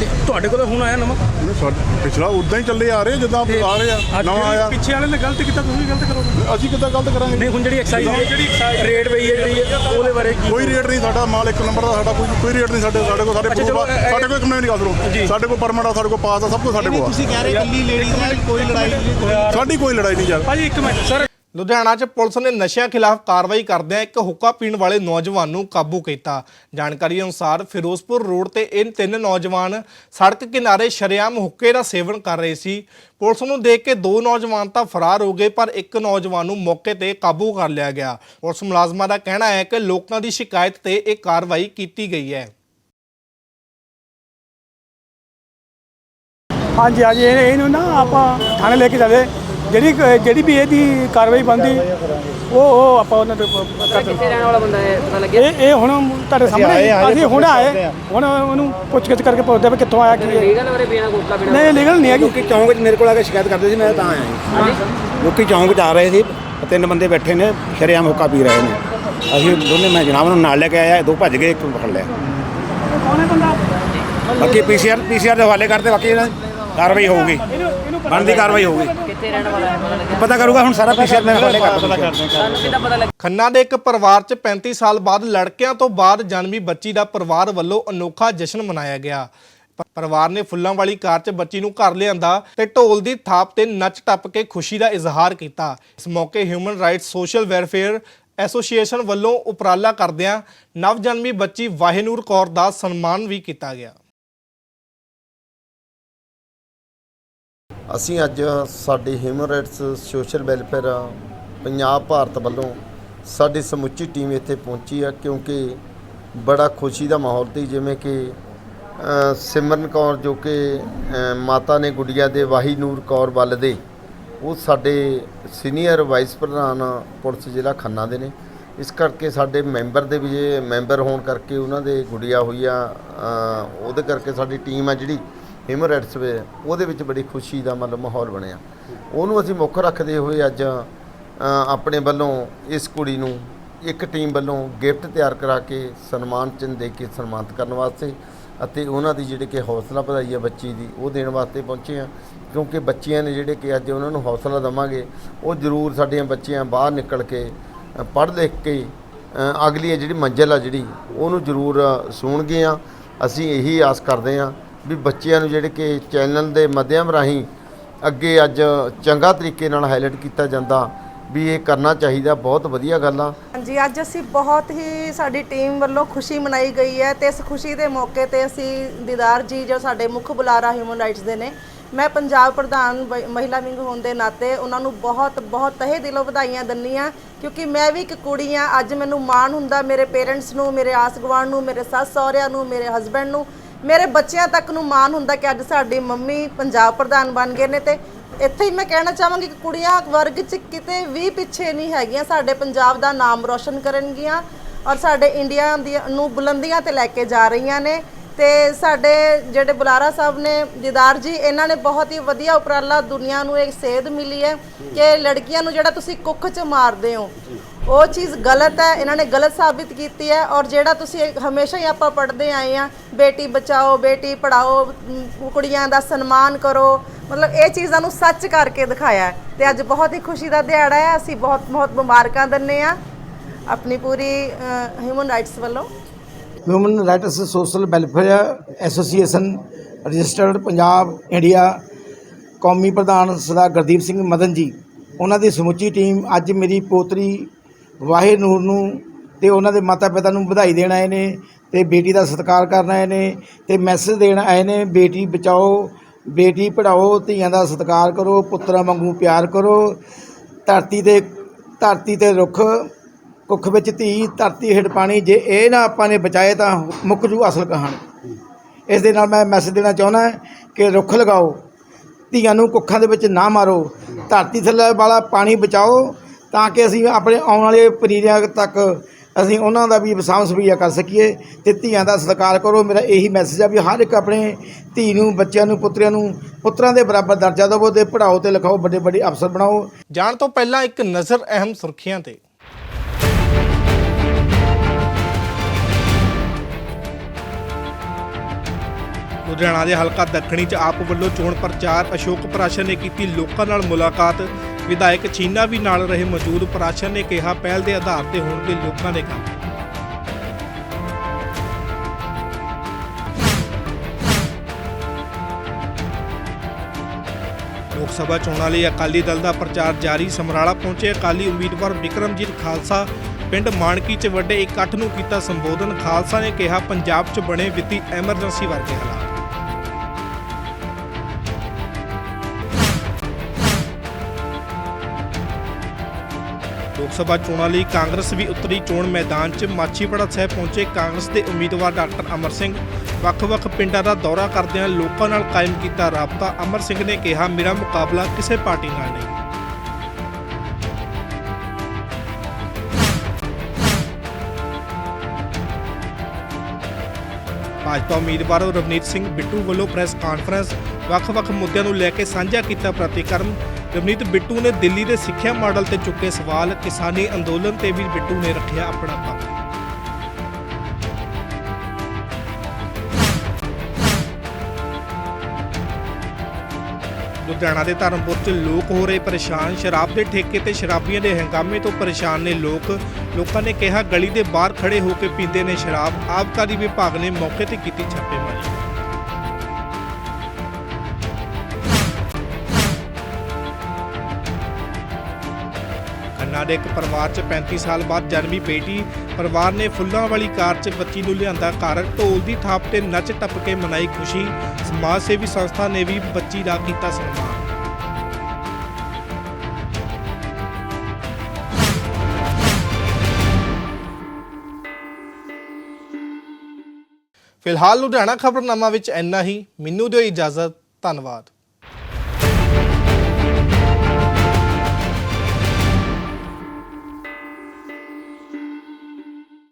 S15: ਤੇ ਤੁਹਾਡੇ ਕੋਲ ਹੁਣ ਆਇਆ ਨਵਾਂ?
S16: ਨਹੀਂ, ਸਾਡਾ ਪਿਛਲਾ ਉਦਾਂ ਹੀ ਚੱਲੇ ਆ ਰਹੇ ਜਿੱਦਾਂ ਆ ਰਹੇ ਆ
S15: ਅੱਜ
S16: ਨਵਾਂ ਆਇਆ।
S15: ਪਿੱਛੇ ਵਾਲੇ ਨੇ ਗਲਤ ਕੀਤਾ ਤੁਸੀਂ ਵੀ ਗਲਤ ਕਰੋਗੇ?
S16: ਅਸੀਂ ਕਿੱਦਾਂ ਗਲਤ ਕਰਾਂਗੇ?
S15: ਨਹੀਂ ਹੁਣ ਜਿਹੜੀ ਐਕਸਾਈਜ਼ ਜਿਹੜੀ ਰੇਟ ਪਈ ਹੈ ਜਿਹੜੀ ਉਹਦੇ ਬਾਰੇ ਕੀ
S16: ਕੋਈ ਰੇਟ ਨਹੀਂ ਸਾਡਾ ਮਾਲ ਇੱਕ ਨੰਬਰ ਦਾ ਸਾਡਾ ਕੋਈ ਕੋਈ ਰੇਟ ਨਹੀਂ ਸਾਡੇ ਸਾਡੇ ਕੋਲ ਸਾਡੇ
S15: ਅੱਛਾ,
S16: proof ਆ,
S15: ਚਲੋ, ਇਹ-
S16: ਸਾਡੇ ਕੋਲ ਕੰਪਲੇਂਟ ਨਹੀਂ ਕਰ
S15: ਜੀ।
S16: ਸਾਡੇ ਕੋਲ ਪਰਮਿਟ ਆ ਸਾਡੇ ਕੋਲ ਪਾਸ ਆ ਸਭ ਕੁਝ ਸਾਡੇ ਕੋਲ ਆ।
S14: ਕਹਿ ਰਹੇ ਕੱਲੀ ਲੇਡੀਜ਼ ਨਾਲ ਕੋਈ ਲੜਾਈ ਨਹੀਂ
S16: ਸਾਡੀ ਕੋਈ ਲੜਾਈ ਨਹੀਂ ਯਾਰ।
S15: ਭਾਜੀ ਇੱਕ ਮਿੰਟ ਸਰ
S1: ਲੁਧਿਆਣਾ 'ਚ ਪੁਲਿਸ ਨੇ ਨਸ਼ਿਆਂ ਖਿਲਾਫ ਕਾਰਵਾਈ ਕਰਦਿਆਂ ਇੱਕ ਹੁੱਕਾ ਪੀਣ ਵਾਲੇ ਨੌਜਵਾਨ ਨੂੰ ਕਾਬੂ ਕੀਤਾ। ਜਾਣਕਾਰੀ ਅਨੁਸਾਰ ਫਿਰੋਜ਼ਪੁਰ ਰੋਡ ਤੇ ਇਹ ਤਿੰਨ ਨੌਜਵਾਨ ਸੜਕ ਕਿਨਾਰੇ ਸ਼ਰੇਆਮ ਹੁੱਕੇ ਦਾ ਸੇਵਨ ਕਰ ਰਹੇ ਸੀ। ਪੁਲਿਸ ਨੂੰ ਦੇਖ ਕੇ ਦੋ ਨੌਜਵਾਨ ਤਾਂ ਫਰਾਰ ਹੋ ਗਏ, ਪਰ ਇੱਕ ਨੌਜਵਾਨ ਨੂੰ ਮੌਕੇ ਤੇ ਕਾਬੂ ਕਰ ਲਿਆ ਗਿਆ। ਪੁਲਿਸ ਮੁਲਾਜ਼ਮਾਂ ਦਾ ਕਹਿਣਾ ਹੈ ਕਿ ਲੋਕਾਂ ਦੀ ਸ਼ਿਕਾਇਤ ਤੇ ਇਹ ਕਾਰਵਾਈ ਕੀਤੀ ਗਈ ਹੈ।
S14: ਹਾਂਜੀ ਹਾਂਜੀ ਇਹਨੂੰ ਨਾ ਆਪਾਂ ਥਾਣੇ ਲੈ ਕੇ ਜਾਵੇ। ਜਿਹੜੀ ਜਿਹੜੀ ਵੀ ਇਹਦੀ ਕਾਰਵਾਈ ਬੰਦੀ ਉਹ ਉਹ ਆਪਾਂ ਉਹਨਾਂ ਦੇ ਕਿੱਥੇ ਰਹਿਣ ਵਾਲਾ ਬੰਦਾ ਹੈ? ਪਤਾ ਲੱਗਿਆ? ਇਹ ਇਹ ਹੁਣ ਤੁਹਾਡੇ ਸਾਹਮਣੇ ਅਸੀਂ ਹੁਣ ਆਏ। ਹੁਣ ਉਹਨੂੰ ਪੁੱਛ ਗਿੱਛ ਕਰਕੇ ਪੁੱਛਦੇ ਵੀ ਕਿੱਥੋਂ ਆਇਆ ਕੀ ਹੈ ਲੀਗਲ ਬਾਰੇ ਪੀਣਾ ਕੋਟਲਾ ਪੀਣਾ ਨਹੀਂ ਲੀਗਲ ਨਹੀਂ ਹੈਗੀ।
S17: ਲੋਕੀ ਚੌਂਕ 'ਚ ਮੇਰੇ ਕੋਲ ਆ ਕੇ ਸ਼ਿਕਾਇਤ ਕਰਦੇ ਸੀ ਮੈਂ ਤਾਂ ਆਇਆ ਜੀ ਲੋਕੀ ਚੌਂਕ 'ਚ ਆ ਰਹੇ ਸੀ ਤਿੰਨ ਬੰਦੇ ਬੈਠੇ ਨੇ ਸ਼ਰੇਆਮ ਹੁੱਕਾ ਪੀ ਰਹੇ ਨੇ। ਅਸੀਂ ਦੋਨੇ ਮੈਂ ਜਨਾਬ ਨੂੰ ਨਾਲ ਲੈ ਕੇ ਆਇਆ ਦੋ ਭੱਜ ਗਏ ਇੱਕ ਨੂੰ ਪਕੜ ਲਿਆ। ਬਾਕੀ ਪੀਸੀਆਰ ਪੀਸੀਆਰ ਦੇ ਹਵਾਲੇ ਕਰਦੇ ਬਾਕੀ ਕਾਰਵਾਈ ਹੋਊਗੀ। ਬਣਦੀ ਕਾਰਵਾਈ ਹੋਊਗੀ। ਕਿੱਥੇ ਰਹਿਣ ਵਾਲਾ ਪਤਾ ਕਰੂਗਾ ਹੁਣ ਸਾਰਾ ਪੀਸੀਆਰ ਦੇ ਹਵਾਲੇ ਕਰ
S1: ਖੰਨਾ ਦੇ ਇੱਕ ਪਰਿਵਾਰ 'ਚ 35 ਸਾਲ ਬਾਅਦ ਲੜਕਿਆਂ ਤੋਂ ਬਾਅਦ ਜਨਮੀ ਬੱਚੀ ਦਾ ਪਰਿਵਾਰ ਵੱਲੋਂ ਅਨੋਖਾ ਜਸ਼ਨ ਮਨਾਇਆ ਗਿਆ। ਪਰਿਵਾਰ ਨੇ ਫੁੱਲਾਂ ਵਾਲੀ ਕਾਰ 'ਚ ਬੱਚੀ ਨੂੰ ਘਰ ਲਿਆਂਦਾ ਤੇ ਢੋਲ ਦੀ ਥਾਪ ਤੇ ਨੱਚ ਟੱਪ ਕੇ ਖੁਸ਼ੀ ਦਾ ਇਜ਼ਹਾਰ ਕੀਤਾ। ਇਸ ਮੌਕੇ human rights social welfare association ਵੱਲੋਂ ਉਪਰਾਲਾ ਕਰਦਿਆਂ ਨਵ ਜਨਮੀ ਬੱਚੀ ਵਾਹਿਨੂਰ ਕੌਰ ਦਾ ਸਨਮਾਨ ਵੀ ਕੀਤਾ ਗਿਆ।
S18: ਅਸੀਂ ਅੱਜ ਸਾਡੇ human rights social welfare Punjab, Bharat ਵੱਲੋਂ ਸਾਡੀ ਸਮੁੱਚੀ ਟੀਮ ਇੱਥੇ ਪਹੁੰਚੀ ਆ ਕਿਉਂਕਿ ਬੜਾ ਖੁਸ਼ੀ ਦਾ ਮਾਹੌਲ ਸੀ, ਜਿਵੇਂ ਕਿ ਸਿਮਰਨ ਕੌਰ ਜੋ ਕਿ ਮਾਤਾ ਨੇ ਗੁੱਡੀਆ ਦੇ ਵਾਹੀ ਨੂਰ ਕੌਰ ਵੱਲ ਦੇ, ਉਹ ਸਾਡੇ ਸੀਨੀਅਰ ਵਾਈਸ ਪ੍ਰਧਾਨ ਪੁਲਿਸ ਜ਼ਿਲ੍ਹਾ ਖੰਨਾ ਦੇ ਨੇ। ਇਸ ਕਰਕੇ ਸਾਡੇ ਮੈਂਬਰ ਦੇ ਵੀ ਮੈਂਬਰ ਹੋਣ ਕਰਕੇ ਉਹਨਾਂ ਦੇ ਗੁੜੀਆ ਹੋਈ ਆ ਉਹਦੇ ਕਰਕੇ ਸਾਡੀ ਟੀਮ ਆ ਜਿਹੜੀ ਹਿਊਮਨ ਰਾਈਟਸ ਵੇ, ਉਹਦੇ ਵਿੱਚ ਬੜੀ ਖੁਸ਼ੀ ਦਾ ਮਤਲਬ ਮਾਹੌਲ ਬਣਿਆ। ਉਹਨੂੰ ਅਸੀਂ ਮੁੱਖ ਰੱਖਦੇ ਹੋਏ ਅੱਜ ਆਪਣੇ ਵੱਲੋਂ ਇਸ ਕੁੜੀ ਨੂੰ ਇੱਕ ਟੀਮ ਵੱਲੋਂ ਗਿਫਟ ਤਿਆਰ ਕਰਾ ਕੇ ਸਨਮਾਨ ਚਿੰਨ੍ਹ ਦੇ ਕੇ ਸਨਮਾਨਿਤ ਕਰਨ ਵਾਸਤੇ ਅਤੇ ਉਹਨਾਂ ਦੀ ਜਿਹੜੇ ਕਿ ਹੌਸਲਾ ਵਧਾਈ ਹੈ ਬੱਚੀ ਦੀ, ਉਹ ਦੇਣ ਵਾਸਤੇ ਪਹੁੰਚੇ ਆ ਕਿਉਂਕਿ ਬੱਚਿਆਂ ਨੇ ਜਿਹੜੇ ਕਿ ਅੱਜ ਉਹਨਾਂ ਨੂੰ ਹੌਸਲਾ ਦੇਵਾਂਗੇ, ਉਹ ਜ਼ਰੂਰ ਸਾਡੀਆਂ ਬੱਚੀਆਂ ਬਾਹਰ ਨਿਕਲ ਕੇ ਪੜ੍ਹ ਲਿਖ ਕੇ ਅਗਲੀ ਇਹ ਜਿਹੜੀ ਮੰਜ਼ਿਲ ਆ ਜਿਹੜੀ, ਉਹਨੂੰ ਜ਼ਰੂਰ ਸੁਣਗੇ ਆ ਅਸੀਂ ਇਹੀ ਆਸ ਕਰਦੇ ਆ ਵੀ ਬੱਚਿਆਂ ਨੂੰ ਜਿਹੜੇ ਕਿ ਚੈਨਲ ਦੇ ਮਾਧਿਅਮ ਰਾਹੀਂ ਅੱਗੇ ਅੱਜ ਚੰਗਾ ਤਰੀਕੇ ਨਾਲ ਹਾਈਲਾਈਟ ਕੀਤਾ ਜਾਂਦਾ ਵੀ ਇਹ ਕਰਨਾ ਚਾਹੀਦਾ, ਬਹੁਤ ਵਧੀਆ ਗੱਲ ਆ।
S19: ਹਾਂਜੀ, ਅੱਜ ਅਸੀਂ ਬਹੁਤ ਹੀ ਸਾਡੀ ਟੀਮ ਵੱਲੋਂ ਖੁਸ਼ੀ ਮਨਾਈ ਗਈ ਹੈ ਤੇ ਇਸ ਖੁਸ਼ੀ ਦੇ ਮੌਕੇ ਤੇ ਅਸੀਂ ਦੀਦਾਰ ਜੀ ਜੋ ਸਾਡੇ ਮੁੱਖ ਬੁਲਾਰਾ ਹਿਊਮਨ ਰਾਈਟਸ ਦੇ ਨੇ, ਮੈਂ ਪੰਜਾਬ ਪ੍ਰਧਾਨ ਮਹਿਲਾ ਵਿੰਗ ਹੋਣ ਦੇ ਨਾਤੇ ਉਹਨਾਂ ਨੂੰ ਬਹੁਤ ਬਹੁਤ ਤਹਿ ਦਿਲੋਂ ਵਧਾਈਆਂ ਦਿੰਦੀ ਆ ਕਿਉਂਕਿ ਮੈਂ ਵੀ ਇੱਕ ਕੁੜੀ ਆ ਅੱਜ ਮੈਨੂੰ ਮਾਣ ਹੁੰਦਾ ਮੇਰੇ ਪੇਰੈਂਟਸ ਨੂੰ, ਮੇਰੇ ਆਸ ਗੁਆਂਢ ਨੂੰ, ਮੇਰੇ ਸੱਸ ਸਹੁਰਿਆਂ ਨੂੰ, ਮੇਰੇ ਹਸਬੰਡ ਨੂੰ ਮੇਰੇ ਬੱਚਿਆਂ ਤੱਕ ਨੂੰ ਮਾਣ ਹੁੰਦਾ ਕਿ ਅੱਜ ਸਾਡੀ ਮੰਮੀ ਪੰਜਾਬ ਪ੍ਰਧਾਨ ਬਣ ਗਏ ਨੇ ਤੇ ਇੱਥੇ ਹੀ ਮੈਂ ਕਹਿਣਾ ਚਾਹਾਂਗੀ ਕਿ ਕੁੜੀਆਂ ਵਰਗ 'ਚ ਕਿਤੇ ਵੀ ਪਿੱਛੇ ਨਹੀਂ ਹੈਗੀਆਂ। ਸਾਡੇ ਪੰਜਾਬ ਦਾ ਨਾਮ ਰੋਸ਼ਨ ਕਰਨਗੀਆਂ ਔਰ ਸਾਡੇ ਇੰਡੀਆ ਦੀਆਂ ਨੂੰ ਬੁਲੰਦੀਆਂ ਤੇ ਲੈ ਕੇ ਜਾ ਰਹੀਆਂ ਨੇ ਤੇ ਸਾਡੇ ਜਿਹੜੇ ਬੁਲਾਰਾ ਸਾਹਿਬ ਨੇ, ਦੀਦਾਰ ਜੀ, ਇਹਨਾਂ ਨੇ ਬਹੁਤ ਹੀ ਵਧੀਆ ਉਪਰਾਲਾ ਦੁਨੀਆ ਨੂੰ ਇੱਕ ਸੇਧ ਮਿਲੀ ਹੈ ਕਿ ਲੜਕੀਆਂ ਨੂੰ ਜਿਹੜਾ ਤੁਸੀਂ ਕੁੱਖ 'ਚ ਮਾਰਦੇ ਹੋ ਉਹ ਚੀਜ਼ ਗਲਤ ਹੈ, ਇਹਨਾਂ ਨੇ ਗਲਤ ਸਾਬਿਤ ਕੀਤੀ ਹੈ ਔਰ ਜਿਹੜਾ ਤੁਸੀਂ ਹਮੇਸ਼ਾ ਹੀ ਆਪਾਂ ਪੜ੍ਹਦੇ ਆਏ ਆ ਬੇਟੀ ਬਚਾਓ, ਬੇਟੀ ਪੜਾਓ ਕੁੜੀਆਂ ਦਾ ਸਨਮਾਨ ਕਰੋ, ਮਤਲਬ ਇਹ ਚੀਜ਼ਾਂ ਨੂੰ ਸੱਚ ਕਰਕੇ ਦਿਖਾਇਆ ਹੈ। ਤੇ ਅੱਜ ਬਹੁਤ ਹੀ ਖੁਸ਼ੀ ਦਾ ਦਿਹਾੜਾ ਹੈ, ਅਸੀਂ ਬਹੁਤ ਬਹੁਤ ਮੁਬਾਰਕਾਂ ਦਿੰਨੇ ਆ ਆਪਣੀ ਪੂਰੀ ਹਿਊਮਨ ਰਾਈਟਸ ਵੱਲੋਂ।
S20: Human rights social welfare association registered Punjab India ਕੌਮੀ ਪ੍ਰਧਾਨ ਸਰਦਾਰ ਗੁਰਦੀਪ ਸਿੰਘ ਮਦਨ ਜੀ, ਉਹਨਾਂ ਦੀ ਸਮੁੱਚੀ ਟੀਮ ਅੱਜ ਮੇਰੀ ਪੋਤਰੀ ਵਾਹਿਦ ਨੂੰ ਤੇ ਉਹਨਾਂ ਦੇ ਮਾਤਾ ਪਿਤਾ ਨੂੰ ਵਧਾਈ ਦੇਣ ਆਏ ਨੇ ਤੇ ਬੇਟੀ ਦਾ ਸਤਿਕਾਰ ਕਰਨ ਆਏ ਨੇ ਤੇ ਮੈਸੇਜ ਦੇਣ ਆਏ ਨੇ, ਬੇਟੀ ਬਚਾਓ, ਬੇਟੀ ਪੜਾਓ ਧੀਆਂ ਦਾ ਸਤਿਕਾਰ ਕਰੋ, ਪੁੱਤਰਾਂ ਵਾਂਗੂ ਪਿਆਰ ਕਰੋ, ਧਰਤੀ ਤੇ ਧਰਤੀ ਤੇ ਰੁੱਖ, ਕੁੱਖ ਵਿੱਚ ਧੀ, ਧਰਤੀ ਹੇਠ ਪਾਣੀ, ਜੇ ਇਹ ਨਾ ਆਪਾਂ ਨੇ ਬਚਾਏ ਤਾਂ ਮੁੱਕ ਜੂ ਅਸਲ ਕਹਾਣੀ। ਇਸ ਦੇ ਨਾਲ ਮੈਂ ਮੈਸੇਜ ਦੇਣਾ ਚਾਹੁੰਦਾ ਕਿ ਰੁੱਖ ਲਗਾਓ, ਧੀਆਂ ਨੂੰ ਕੁੱਖਾਂ ਦੇ ਵਿੱਚ ਨਾ ਮਾਰੋ, ਧਰਤੀ ਥੱਲੇ ਵਾਲਾ ਪਾਣੀ ਬਚਾਓ ਤਾਂ ਕਿ ਅਸੀਂ ਆਪਣੇ ਆਉਣ ਵਾਲੇ ਪੀੜ੍ਹੀਆਂ ਤੱਕ ਅਸੀਂ ਉਹਨਾਂ ਦਾ ਵੀ ਸਾਂਭ ਸੰਭੀਆ ਕਰ ਸਕੀਏ ਤੇ ਧੀਆਂ ਦਾ ਸਤਿਕਾਰ ਕਰੋ। ਮੇਰਾ ਇਹੀ ਮੈਸੇਜ ਆ ਵੀ ਹਰ ਇੱਕ ਆਪਣੇ ਧੀ ਨੂੰ, ਬੱਚਿਆਂ ਨੂੰ, ਪੁੱਤਰਿਆਂ ਨੂੰ, ਪੁੱਤਰਾਂ ਦੇ ਬਰਾਬਰ ਦਰਜਾ ਦੇਵੋ ਤੇ ਪੜਾਓ ਤੇ ਲਿਖਾਓ, ਵੱਡੇ ਵੱਡੇ ਅਫਸਰ ਬਣਾਓ।
S1: ਜਾਣ ਤੋਂ ਪਹਿਲਾਂ ਇੱਕ ਨਜ਼ਰ ਅਹਿਮ ਸੁਰਖੀਆਂ ਤੇ। ਲੁਧਿਆਣਾ ਦੇ ਹਲਕਾ ਦੱਖਣੀ ਚ ਆਪ ਵੱਲੋਂ ਚੋਣ ਪ੍ਰਚਾਰ ਅਸ਼ੋਕ ਪ੍ਰਾਸ਼ਨ ਨੇ ਕੀਤੀ ਲੋਕਾਂ ਨਾਲ ਮੁਲਾਕਾਤ। ਵਿਧਾਇਕ ਛੀਨਾ ਵੀ ਨਾਲ ਰਹੇ ਮੌਜੂਦ ਪ੍ਰਾਸ਼ਨ ਨੇ ਕਿਹਾ, ਪਹਿਲ ਦੇ ਆਧਾਰ ਤੇ ਹੋਣ ਦੇ ਲੋਕਾਂ ਦੇ ਕੰਮ। ਲੋਕ ਸਭਾ ਚੋਣਾਂ ਲਈ ਅਕਾਲੀ ਦਲ ਦਾ ਪ੍ਰਚਾਰ ਜਾਰੀ, ਸਮਰਾਲਾ ਪਹੁੰਚੇ ਅਕਾਲੀ ਉਮੀਦਵਾਰ ਵਿਕਰਮਜੀਤ ਖਾਲਸਾ ਪਿੰਡ ਮਾਨਕੀ 'ਚ ਵੱਡੇ ਇਕੱਠ ਨੂੰ ਕੀਤਾ ਸੰਬੋਧਨ। ਖਾਲਸਾ ਨੇ ਕਿਹਾ, ਪੰਜਾਬ 'ਚ ਬਣੇ ਵਿੱਤੀ ਐਮਰਜੈਂਸੀ ਵਰਗੇ ਹਾਲਾਤ ਲੋਕ ਸਭਾ ਚੋਣਾਂ ਲਈ ਕਾਂਗਰਸ ਵੀ ਉਤਰੀ ਚੋਣ ਮੈਦਾਨ 'ਚ ਮਾਛੀਵਾੜਾ ਸਾਹਿਬ ਪਹੁੰਚੇ। ਕਾਂਗਰਸ ਦੇ ਉਮੀਦਵਾਰ ਡਾਕਟਰ ਅਮਰ ਸਿੰਘ ਵੱਖ-ਵੱਖ ਪਿੰਡਾਂ ਦਾ ਦੌਰਾ ਕਰਦਿਆਂ ਲੋਕਾਂ ਨਾਲ ਕਾਇਮ ਕੀਤਾ ਰਾਬਤਾ। ਅਮਰ ਸਿੰਘ ਨੇ ਕਿਹਾ, ਮੇਰਾ ਮੁਕਾਬਲਾ ਕਿਸੇ ਪਾਰਟੀ ਨਾਲ ਨਹੀਂ। ਭਾਜਪਾ ਉਮੀਦਵਾਰ ਰਵਨੀਤ ਸਿੰਘ ਬਿੱਟੂ ਵੱਲੋਂ ਪ੍ਰੈਸ ਕਾਨਫਰੰਸ ਵੱਖ-ਵੱਖ ਮੁੱਦਿਆਂ ਨੂੰ ਲੈ ਕੇ ਸਾਂਝਾ ਕੀਤਾ ਪ੍ਰਤੀਕਰਮ। ਰਵਨੀਤ ਬਿੱਟੂ ਨੇ ਦਿੱਲੀ ਦੇ ਸਿੱਖਿਆ ਮਾਡਲ ਤੇ ਚੁੱਕੇ ਸਵਾਲ, ਕਿਸਾਨੀ ਅੰਦੋਲਨ ਤੇ ਵੀ ਬਿੱਟੂ ਨੇ ਰੱਖਿਆ ਆਪਣਾ ਪੱਖ। ਲੁਧਿਆਣਾ ਦੇ ਧਰਮਪੁਰ 'ਚ ਲੋਕ ਹੋ ਰਹੇ ਪਰੇਸ਼ਾਨ। ਸ਼ਰਾਬ ਦੇ ਠੇਕੇ ਤੇ ਸ਼ਰਾਬੀਆਂ ਦੇ ਹੰਗਾਮੇ ਤੋਂ ਪਰੇਸ਼ਾਨ ਨੇ ਲੋਕ। ਲੋਕਾਂ ਨੇ ਕਿਹਾ, ਗਲੀ ਦੇ ਬਾਹਰ ਖੜੇ ਹੋ ਕੇ ਪੀਂਦੇ ਨੇ ਸ਼ਰਾਬ। ਆਬਕਾਰੀ ਵਿਭਾਗ ਨੇ ਮੌਕੇ ਤੇ ਕੀਤੀ ਛਾਪੇਮਾਰੀ। ਦੇ ਇੱਕ ਪਰਿਵਾਰ 'ਚ 35 ਸਾਲ ਬਾਅਦ ਜਨਮੀ ਬੇਟੀ, ਪਰਿਵਾਰ ਨੇ ਫੁੱਲਾਂ ਵਾਲੀ ਕਾਰ 'ਚ ਬੱਚੀ ਨੂੰ ਲਿਆਂਦਾ ਘਰ। ਢੋਲ ਦੀ ਥਾਪ ਤੇ ਨੱਚ ਟੱਪ ਕੇ ਮਨਾਈ ਖੁਸ਼ੀ। ਸਮਾਜ ਸੇਵੀ ਸੰਸਥਾ ਨੇ ਵੀ ਬੱਚੀ ਦਾ ਕੀਤਾ ਸਨਮਾਨ। ਫਿਲਹਾਲ ਲੁਧਿਆਣਾ ਖਬਰਨਾਮਾ ਵਿੱਚ ਇੰਨਾ ਹੀ। ਮੈਨੂੰ ਦਿਓ ਇਜਾਜ਼ਤ। ਧੰਨਵਾਦ।